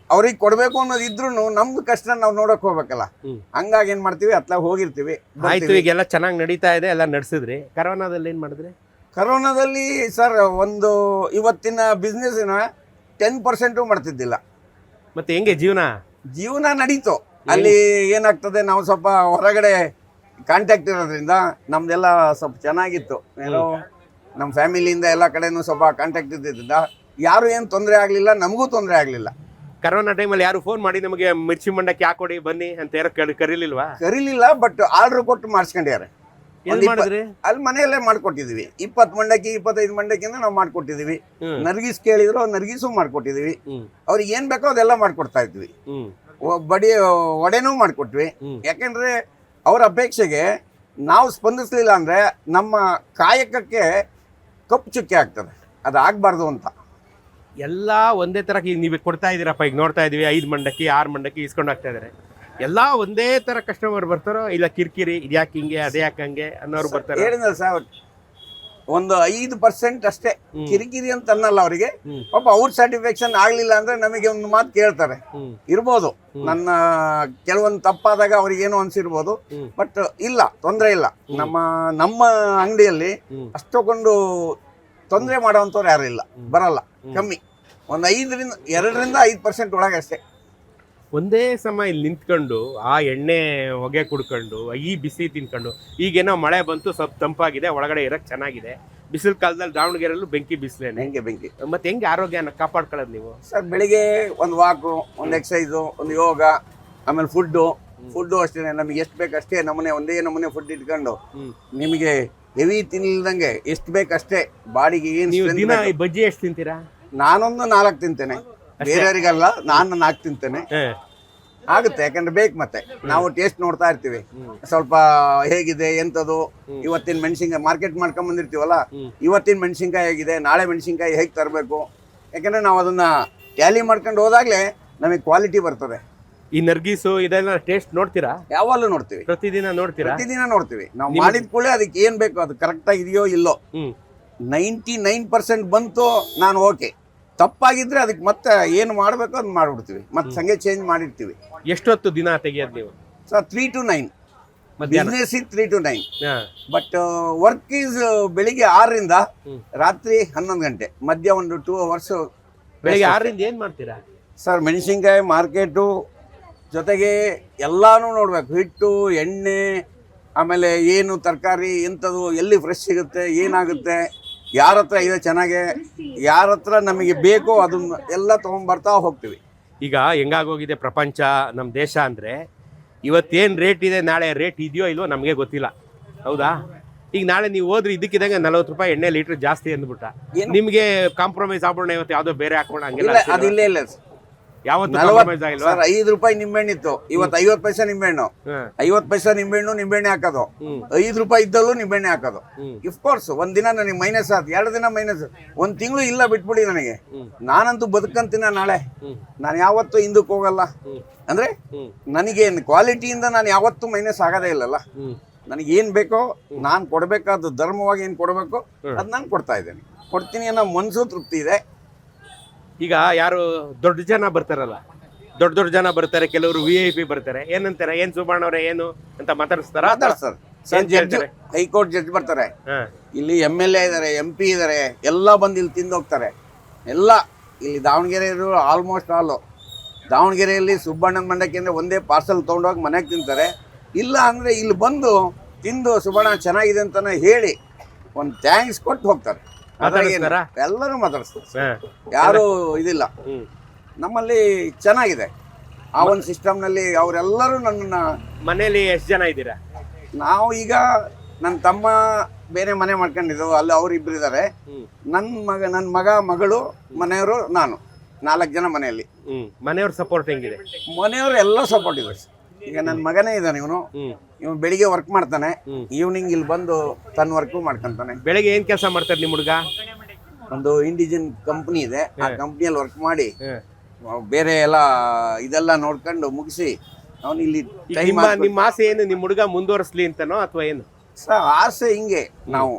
ಅವ್ರಿಗೆ ಕೊಡ್ಬೇಕು ಅನ್ನೋದು ಇದ್ರು ನಮ್ದು ಕಷ್ಟ ನಾವು ನೋಡಕ್ ಹೋಗ್ಬೇಕಲ್ಲ. ಹಂಗಾಗಿ ಏನ್ ಮಾಡ್ತೀವಿ ಅತ್ಲಾಗ ಹೋಗಿರ್ತೀವಿ ಆಯ್ತು. ಈಗೆಲ್ಲ ಚೆನ್ನಾಗಿ ನಡೀತಾ ಇದೆ ಎಲ್ಲ ನಡೆಸಿದ್ರಿ. ಕರೋನಾದಲ್ಲಿ ಏನ್ ಮಾಡಿದ್ರಿ? ಕರೋನಾದಲ್ಲಿ ಸರ್ ಒಂದು ಇವತ್ತಿನ ಬಿಸ್ನೆಸ್ನ ಟೆನ್ ಪರ್ಸೆಂಟು ಮಾಡ್ತಿದ್ದಿಲ್ಲ. ಮತ್ತೆ ಹೆಂಗೆ ಜೀವನ? ಜೀವನ ನಡೀತು. ಅಲ್ಲಿ ಏನಾಗ್ತದೆ ನಾವು ಸ್ವಲ್ಪ ಹೊರಗಡೆ ಕಾಂಟ್ಯಾಕ್ಟ್ ಇರೋದ್ರಿಂದ ನಮ್ದೆಲ್ಲ ಸ್ವಲ್ಪ ಚೆನ್ನಾಗಿತ್ತು. ಏನೋ ನಮ್ಮ ಫ್ಯಾಮಿಲಿಯಿಂದ ಎಲ್ಲ ಕಡೆನೂ ಸ್ವಲ್ಪ ಕಾಂಟ್ಯಾಕ್ಟ್ ಇದ್ದಿದ್ದರಿಂದ ಯಾರು ಏನು ತೊಂದರೆ ಆಗಲಿಲ್ಲ ನಮಗೂ ತೊಂದರೆ ಆಗಲಿಲ್ಲ. ಕರೋನಾ ಟೈಮಲ್ಲಿ ಯಾರು ಫೋನ್ ಮಾಡಿ ನಮಗೆ ಮಿರ್ಚಿ ಮಂಡಕ್ಕೆ ಹಾಕೊಡಿ ಬನ್ನಿ ಅಂತ ಯಾರು ಕರಿ ಕರೀಲಿಲ್ವಾ? ಕರೀಲಿಲ್ಲ ಬಟ್ ಆರ್ಡ್ರ್ ಕೊಟ್ಟು ಮಾಡಿಸ್ಕೊಂಡಿದ್ದಾರೆ. ಅಲ್ಲಿ ಮನೆಯಲ್ಲೇ ಮಾಡ್ಕೊಟ್ಟಿದೀವಿ. ಇಪ್ಪತ್ತು ಮಂಡಕ್ಕಿ ಇಪ್ಪತ್ತೈದು ಮಂಡಕ್ಕಿಂದ ನಾವು ಮಾಡ್ಕೊಟ್ಟಿದೀವಿ. ನರ್ಗಿಸ್ ಕೇಳಿದ್ರು ನರ್ಗಿಸು ಮಾಡ್ಕೊಟ್ಟಿದೀವಿ. ಅವ್ರಿಗೆ ಏನ್ ಬೇಕೋ ಅದೆಲ್ಲ ಮಾಡ್ಕೊಡ್ತಾ ಇದ್ವಿ. ಬಡಿ ಒಡೆನೂ ಮಾಡ್ಕೊಟ್ವಿ. ಯಾಕೆಂದ್ರೆ ಅವ್ರ ಅಪೇಕ್ಷೆಗೆ ನಾವು ಸ್ಪಂದಿಸ್ಲಿಲ್ಲ ಅಂದ್ರೆ ನಮ್ಮ ಕಾಯಕಕ್ಕೆ ಕಪ್ಪು ಚುಕ್ಕೆ ಆಗ್ತದೆ. ಅದು ಆಗ್ಬಾರ್ದು ಅಂತ. ಎಲ್ಲ ಒಂದೇ ತರಕ್ಕೆ ಈಗ ನೀವು ಕೊಡ್ತಾ ಇದ್ದೀರಪ್ಪ ಈಗ ನೋಡ್ತಾ ಇದೀವಿ ಐದು ಮಂಡಕ್ಕಿ ಆರು ಮಂಡಕ್ಕಿ ಇಸ್ಕೊಂಡು ಹೋಗ್ತಾ ಇದಾರೆ ಎಲ್ಲ ಒಂದೇ ತರ ಕಸ್ಟಮರ್ ಬರ್ತಾರೋ ಇಲ್ಲ ಕಿರಿಕಿರಿ ಇದ್ಯಾಕೆ ಹಿಂಗೆ ಅದೇ ಯಾಕೆ ಹಂಗೆ ಅನ್ನೋರು ಬರ್ತಾರೆ. ಸರ್ ಒಂದು ಐದು ಪರ್ಸೆಂಟ್ ಅಷ್ಟೇ. ಕಿರಿಕಿರಿ ಅಂತ ಅನ್ನಲ್ಲ ಅವರಿಗೆ. ಪಾಪ ಅವ್ರ ಸ್ಯಾಟಿಸ್ಫ್ಯಾಕ್ಷನ್ ಆಗ್ಲಿಲ್ಲ ಅಂದ್ರೆ ನಮಗೆ ಒಂದು ಮಾತು ಕೇಳ್ತಾರೆ. ಇರ್ಬೋದು. ನನ್ನ ಕೆಲವೊಂದು ತಪ್ಪಾದಾಗ ಅವ್ರಿಗೇನೋ ಅನ್ಸಿರ್ಬೋದು. ಬಟ್ ಇಲ್ಲ ತೊಂದರೆ ಇಲ್ಲ. ನಮ್ಮ ನಮ್ಮ ಅಂಗಡಿಯಲ್ಲಿ. ಅಷ್ಟೊಂದು ತೊಂದರೆ ಮಾಡೋವಂಥವ್ರು ಯಾರು ಇಲ್ಲ. ಬರಲ್ಲ. ಕಮ್ಮಿ. ಒಂದು ಐದರಿಂದ ಎರಡರಿಂದ ಐದು ಪರ್ಸೆಂಟ್ ಒಳಗೆ ಅಷ್ಟೇ. ಒಂದೇ ಸಮ ಇಲ್ಲಿ ನಿಂತ್ಕೊಂಡು ಆ ಎಣ್ಣೆ ಹೊಗೆ ಕುಡ್ಕೊಂಡು ಈ ಬಿಸಿ ತಿನ್ಕೊಂಡು ಈಗೇನೋ ಮಳೆ ಬಂತು ಸ್ವಲ್ಪ ತಂಪಾಗಿದೆ ಒಳಗಡೆ ಇರಕ್ ಚೆನ್ನಾಗಿದೆ. ಬಿಸಿಲು ಕಾಲದಲ್ಲಿ ದಾವಣಗೆರೆಯಲ್ಲೂ ಬೆಂಕಿ ಬಿಸಿಲೇನೆ. ಹೆಂಗೆ ಬೆಂಕಿ. ಮತ್ತೆ ಹೆಂಗೆ ಆರೋಗ್ಯನ ಕಾಪಾಡ್ಕೊಳ್ಳೋದು ನೀವು? ಸರ್ ಬೆಳಿಗ್ಗೆ ಒಂದು ವಾಕು ಒಂದು ಎಕ್ಸಸೈಸು ಒಂದು ಯೋಗ ಆಮೇಲೆ ಫುಡ್ಡು ಫುಡ್ಡು ಅಷ್ಟೇ ನಮಗೆ ಎಷ್ಟು ಬೇಕು ಅಷ್ಟೇ ನಮ್ಮನೆ ಒಂದೇ ನಮ್ಮನೆ ಫುಡ್ ಇಟ್ಕೊಂಡು ನಿಮಗೆ ಹೆವಿ ತಿನ್ನಿಲ್ದಂಗೆ ಎಷ್ಟು ಬೇಕು ಅಷ್ಟೇ. ಬಾಡಿಗೆ ನೀವು ಏನು ದಿನ ಈ ಬಜ್ಜಿ ಎಷ್ಟು ತಿಂತೀರಾ? ನಾನೊಂದು ನಾಲ್ಕು ತಿಂತೇನೆ. ಬೇರೆಯವರಿಗಲ್ಲ ನಾನು ನಾಕ್ ತಿಂತೇನೆ. ಆಗುತ್ತೆ ಯಾಕಂದ್ರೆ ಬೇಕು ಮತ್ತೆ. ನಾವು ಟೇಸ್ಟ್ ನೋಡ್ತಾ ಇರ್ತೀವಿ. ಸ್ವಲ್ಪ ಹೇಗಿದೆ ಎಂತದು? ಇವತ್ತಿನ ಮೆಣಸಿನಕಾಯಿ ಮಾರ್ಕೆಟ್ ಮಾಡ್ಕೊಂಡ್ ಬಂದಿರ್ತೀವಲ್ಲ ಇವತ್ತಿನ ಮೆಣಸಿನಕಾಯಿ ಹೇಗಿದೆ ನಾಳೆ ಮೆಣಸಿನಕಾಯಿ ಹೇಗೆ ತರಬೇಕು? ಯಾಕಂದ್ರೆ ನಾವು ಅದನ್ನ ಟ್ಯಾಲಿ ಮಾಡ್ಕೊಂಡು ಹೋದಾಗ್ಲೇ ನಮಗೆ ಕ್ವಾಲಿಟಿ ಬರ್ತದೆ. ಈ ನರ್ಗೀಸು ಇದೆಲ್ಲ ಟೇಸ್ಟ್ ನೋಡ್ತೀರಾ? ಯಾವಾಗಲೂ ನೋಡ್ತೀವಿ. ಪ್ರತಿದಿನ ನೋಡ್ತೀರಾ? ಪ್ರತಿದಿನ ನೋಡ್ತೀವಿ. ನಾವು ಮಾಡಿದ ಕೂಡಲೇ ಅದಕ್ಕೆ ಏನ್ ಬೇಕು ಅದು ಕರೆಕ್ಟಾಗಿ ಇದೆಯೋ ಇಲ್ಲೋ. ನೈಂಟಿ ನೈನ್ ಪರ್ಸೆಂಟ್ ಬಂತು ನಾನು ಓಕೆ. ತಪ್ಪಾಗಿದ್ರೆ ಅದಕ್ಕೆ ಮತ್ತೆ ಏನು ಮಾಡಬೇಕು ಅದು ಮಾಡ್ಬಿಡ್ತೀವಿ. ಮತ್ತೆ ಸಂಗೆ ಚೇಂಜ್ ಮಾಡಿರ್ತೀವಿ. ಎಷ್ಟೊತ್ತು ದಿನ ತೆಗಿಯೋದು ನೀವು? Sir three to nine business in three to nine. But work is ಬೆಳಿಗ್ಗೆ ಆರರಿಂದ. ರಾತ್ರಿ ಹನ್ನೊಂದು ಗಂಟೆ. ಮಧ್ಯ ಒಂದು ಟೂ ಅವರ್ಸ್ ಬೆಳಿಗ್ಗೆ ಆರರಿಂದ ಏನು ಮಾಡ್ತೀರಾ? ಸರ್ ಮೆಣಸಿನ್ಕಾಯಿ ಮಾರ್ಕೆಟು ಜೊತೆಗೆ ಎಲ್ಲಾನು ನೋಡಬೇಕು. ಹಿಟ್ಟು ಎಣ್ಣೆ ಆಮೇಲೆ ಏನು ತರಕಾರಿ ಎಂಥದ್ದು ಎಲ್ಲಿ ಫ್ರೆಶ್ ಸಿಗುತ್ತೆ ಏನಾಗುತ್ತೆ? ಯಾರ ಹತ್ರ ಇದೆ ಚೆನ್ನಾಗೆ ಯಾರ ಹತ್ರ ನಮಗೆ ಬೇಕೋ ಅದನ್ನ ಎಲ್ಲ ತೊಗೊಂಡ್ಬರ್ತಾ ಹೋಗ್ತೀವಿ. ಈಗ ಹೆಂಗಾಗೋಗಿದೆ ಪ್ರಪಂಚ ನಮ್ಮ ದೇಶ ಅಂದ್ರೆ ಇವತ್ತೇನ್ ರೇಟ್ ಇದೆ ನಾಳೆ ರೇಟ್ ಇದೆಯೋ ಇಲ್ವೋ ನಮಗೆ ಗೊತ್ತಿಲ್ಲ. ಹೌದಾ? ಈಗ ನಾಳೆ ನೀವು ಹೋದ್ರೆ ಇದಕ್ಕಿದಂಗೆ ನಲವತ್ತು ರೂಪಾಯಿ ಎಣ್ಣೆ ಲೀಟರ್ ಜಾಸ್ತಿ ಅಂದ್ಬಿಟ್ಟ. ನಿಮಗೆ ಕಾಂಪ್ರಮೈಸ್ ಆಗ್ಬಿಡೋಣ ಇವತ್ತು ಯಾವುದೋ ಬೇರೆ ಹಾಕೋಣ ಹಂಗೆಲ್ಲ ಇಲ್ಲ ಅದು ಇಲ್ಲೇ ಸರ್ ಐದು ರೂಪಾಯಿ ನಿಂಬೆಹಣ್ಣು ಇತ್ತು. ಇವತ್ತು ಐವತ್ತು ಪೈಸೆ ನಿಂಬೆಹಣ್ಣು. ಐವತ್ ಐವತ್ತು ಪೈಸೆ ನಿಂಬೆಹಣ್ಣು ನಿಂಬೆಹಣ್ಣೆ ಹಾಕೋದು. ಐದು ರೂಪಾಯಿ ಇದ್ದಲ್ಲೂ ನಿಂಬೆಹಣ್ಣೆ ಹಾಕೋದು. ಇಫ್ ಕೋರ್ಸ್ ಒಂದ್ ದಿನ ನನಗೆ ಮೈನಸ್ ಆಯ್ತು ಎರಡು ದಿನ ಮೈನಸ್ ಒಂದ್ ತಿಂಗಳು ಇಲ್ಲ ಬಿಟ್ಬಿಡಿ ನನಗೆ. ನಾನಂತೂ ಬದುಕಂತೀನ ನಾಳೆ. ನಾನು ಯಾವತ್ತೂ ಹಿಂದಕ್ಕೆ ಹೋಗಲ್ಲ. ಅಂದ್ರೆ ನನಗೆ ನನಗೇನು ಕ್ವಾಲಿಟಿಯಿಂದ ನಾನು ಯಾವತ್ತೂ ಮೈನಸ್ ಆಗದೇ ಇಲ್ಲಲ್ಲ. ನನಗೆ ಏನ್ ಬೇಕೋ ನಾನು ಕೊಡಬೇಕಾದ ಧರ್ಮವಾಗಿ ಏನು ಕೊಡಬೇಕು ಅದು ನಾನು ಕೊಡ್ತಾ ಇದ್ದೇನೆ. ಕೊಡ್ತೀನಿ ಅನ್ನೋ ಮನಸ್ಸು ತೃಪ್ತಿ ಇದೆ. ಈಗ ಯಾರು ದೊಡ್ಡ ಜನ ಬರ್ತಾರಲ್ಲ ದೊಡ್ಡ ದೊಡ್ಡ ಜನ ಬರ್ತಾರೆ ಕೆಲವರು ವಿ ಐ ಪಿ ಬರ್ತಾರೆ. ಏನಂತಾರೆ? ಏನ್ ಸುಬ್ಬಣ್ಣ ಅವರೇ ಏನು ಅಂತ ಮಾತಾಡಿಸ್ತಾರ? ಮಾತಾಡ್ತಾರೆ ಸರ್ ಏನ್ ಜಡ್ಜ್ ಕೇಳ್ತಾರೆ? ಹೈಕೋರ್ಟ್ ಜಡ್ಜ್ ಬರ್ತಾರೆ. ಹಾ. ಇಲ್ಲಿ ಎಂ ಎಲ್ ಎ ಇದ್ದಾರೆ ಎಂ ಪಿ ಇದ್ದಾರೆ ಎಲ್ಲ ಬಂದು ಇಲ್ಲಿ ತಿಂದು ಹೋಗ್ತಾರೆ. ಎಲ್ಲ. ಇಲ್ಲಿ ದಾವಣಗೆರೆ ಆಲ್ಮೋಸ್ಟ್ ಆಲು ದಾವಣಗೆರೆಯಲ್ಲಿ ಸುಬ್ಬಣ್ಣನ ಮಂಡಕ್ಕಿ ಅಂದರೆ ಒಂದೇ ಪಾರ್ಸಲ್ ತೊಗೊಂಡೋಗಿ ಮನೆಗೆ ತಿಂತಾರೆ. ಇಲ್ಲ ಅಂದರೆ ಇಲ್ಲಿ ಬಂದು ತಿಂದು ಸುಬ್ಬಣ್ಣ ಚೆನ್ನಾಗಿದೆ ಅಂತಾನೆ ಹೇಳಿ ಒಂದು ಥ್ಯಾಂಕ್ಸ್ ಕೊಟ್ಟು ಹೋಗ್ತಾರೆ. ಮಾತಾಡಿಸ್ತಾರಾ? ಎಲ್ಲರೂ ಮಾತಾಡಿಸ್ತಾರೆ. ಯಾರು ಇದಿಲ್ಲ. ನಮ್ಮಲ್ಲಿ ಚೆನ್ನಾಗಿದೆ. ಆ ಒಂದು ಸಿಸ್ಟಮ್ನಲ್ಲಿ ಅವರೆಲ್ಲರೂ ನನ್ನ ಮನೇಲಿ ಎಷ್ಟು ಜನ ಇದ್ದೀರಾ? ನಾವು ಈಗ ನನ್ನ ತಮ್ಮ ಬೇರೆ ಮನೆ ಮಾಡ್ಕೊಂಡಿದ್ರು ಅಲ್ಲಿ ಅವ್ರು ಇಬ್ರು ಇದ್ದಾರೆ ನನ್ನ ಮಗ ನನ್ನ ಮಗ ಮಗಳು ಮನೆಯವರು ನಾನು ನಾಲ್ಕು ಜನ ಮನೆಯಲ್ಲಿ. ಮನೆಯವ್ರ ಸಪೋರ್ಟ್ ಹೆಂಗಿದೆ? ಮನೆಯವರು ಎಲ್ಲ ಸಪೋರ್ಟ್ ಇದೆ ಈಗ ನನ್ನ ಮಗನೇ ಇದ್ದಾನೆ ಇವನು. ಇವನು ಬೆಳಿಗ್ಗೆ ವರ್ಕ್ ಮಾಡ್ತಾನೆ. ಈವ್ನಿಂಗ್ ಇಲ್ಲಿ ಬಂದು ತನ್ನ ವರ್ಕು ಮಾಡ್ಕೊಂತಾನೆ. ಬೆಳಗ್ಗೆ ಏನ್ ಕೆಲಸ ಮಾಡ್ತಾರೆ ನಿಮ್ ಹುಡುಗ? ಒಂದು ಇಂಡಿಜಿನ್ ಕಂಪ್ನಿ ಇದೆ. ಆ ಕಂಪ್ನಿಯಲ್ಲಿ ವರ್ಕ್ ಮಾಡಿ ಬೇರೆ ಎಲ್ಲ ಇದೆಲ್ಲ ನೋಡ್ಕೊಂಡು ಮುಗಿಸಿ ಅವನು ಇಲ್ಲಿ ಟೈಮ್ ನಿಮ್ಮ ನಿಮ್ಮ ಆಸೆ ಏನು? ನಿಮ್ ಹುಡುಗ ಮುಂದುವರಿಸ್ಲಿ ಅಂತನೋ ಅಥವಾ ಏನು? ಆಸೆ ಹಿಂಗೆ ನಾವು.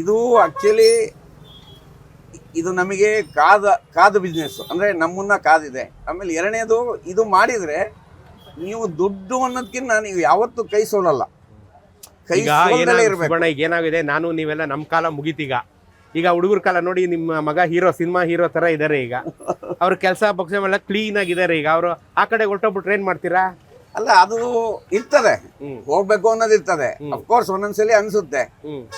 ಇದು ಆಕ್ಚುಲಿ ಇದು ನಮಗೆ ಕಾದ ಕಾದ ಬಿಸ್ನೆಸ್ ಅಂದ್ರೆ ನಮ್ಮನ್ನ ಕಾದಿದೆ. ಆಮೇಲೆ ಎರಡನೇದು ಇದು ಮಾಡಿದ್ರೆ ನೀವು ದುಡ್ಡು ಅನ್ನೋದಕ್ಕಿಂತ ನೀವು ಯಾವತ್ತೂ ಕೈ ಸೋಲಲ್ಲ. ಕೈ ಈಗ ಸೋಲ್ದಲೇ ಇರ್ಬೇಕು. ಸುಬ್ಬಣ್ಣ ಈಗ ಏನಾಗಿದೆ? ನಾನು ನೀವೆಲ್ಲ ನಮ್ಮ ಕಾಲ ಮುಗೀತೀಗ ಈಗ. ಹುಡುಗರ ಕಾಲ ನೋಡಿ ನಿಮ್ಮ ಮಗ ಹೀರೋ ಸಿನಿಮಾ ಹೀರೋ ತರ ಇದಾರೆ ಈಗ. ಅವ್ರ ಕೆಲಸ ಪಕ್ಷ ಎಲ್ಲ ಕ್ಲೀನ್ ಆಗಿದ್ದಾರೆ ಈಗ. ಅವರು ಆ ಕಡೆ ಹೊರಟೋಗ್ಬಿಟ್ರೆ ಏನ್ ಮಾಡ್ತೀರಾ? ಅಲ್ಲ ಅದು ಇರ್ತದೆ. ಹೋಗ್ಬೇಕು ಅನ್ನೋದು ಇರ್ತದೆ. ಅಫ್ಕೋರ್ಸ್ ಒಂದೊಂದ್ಸಲಿ ಅನ್ಸುತ್ತೆ.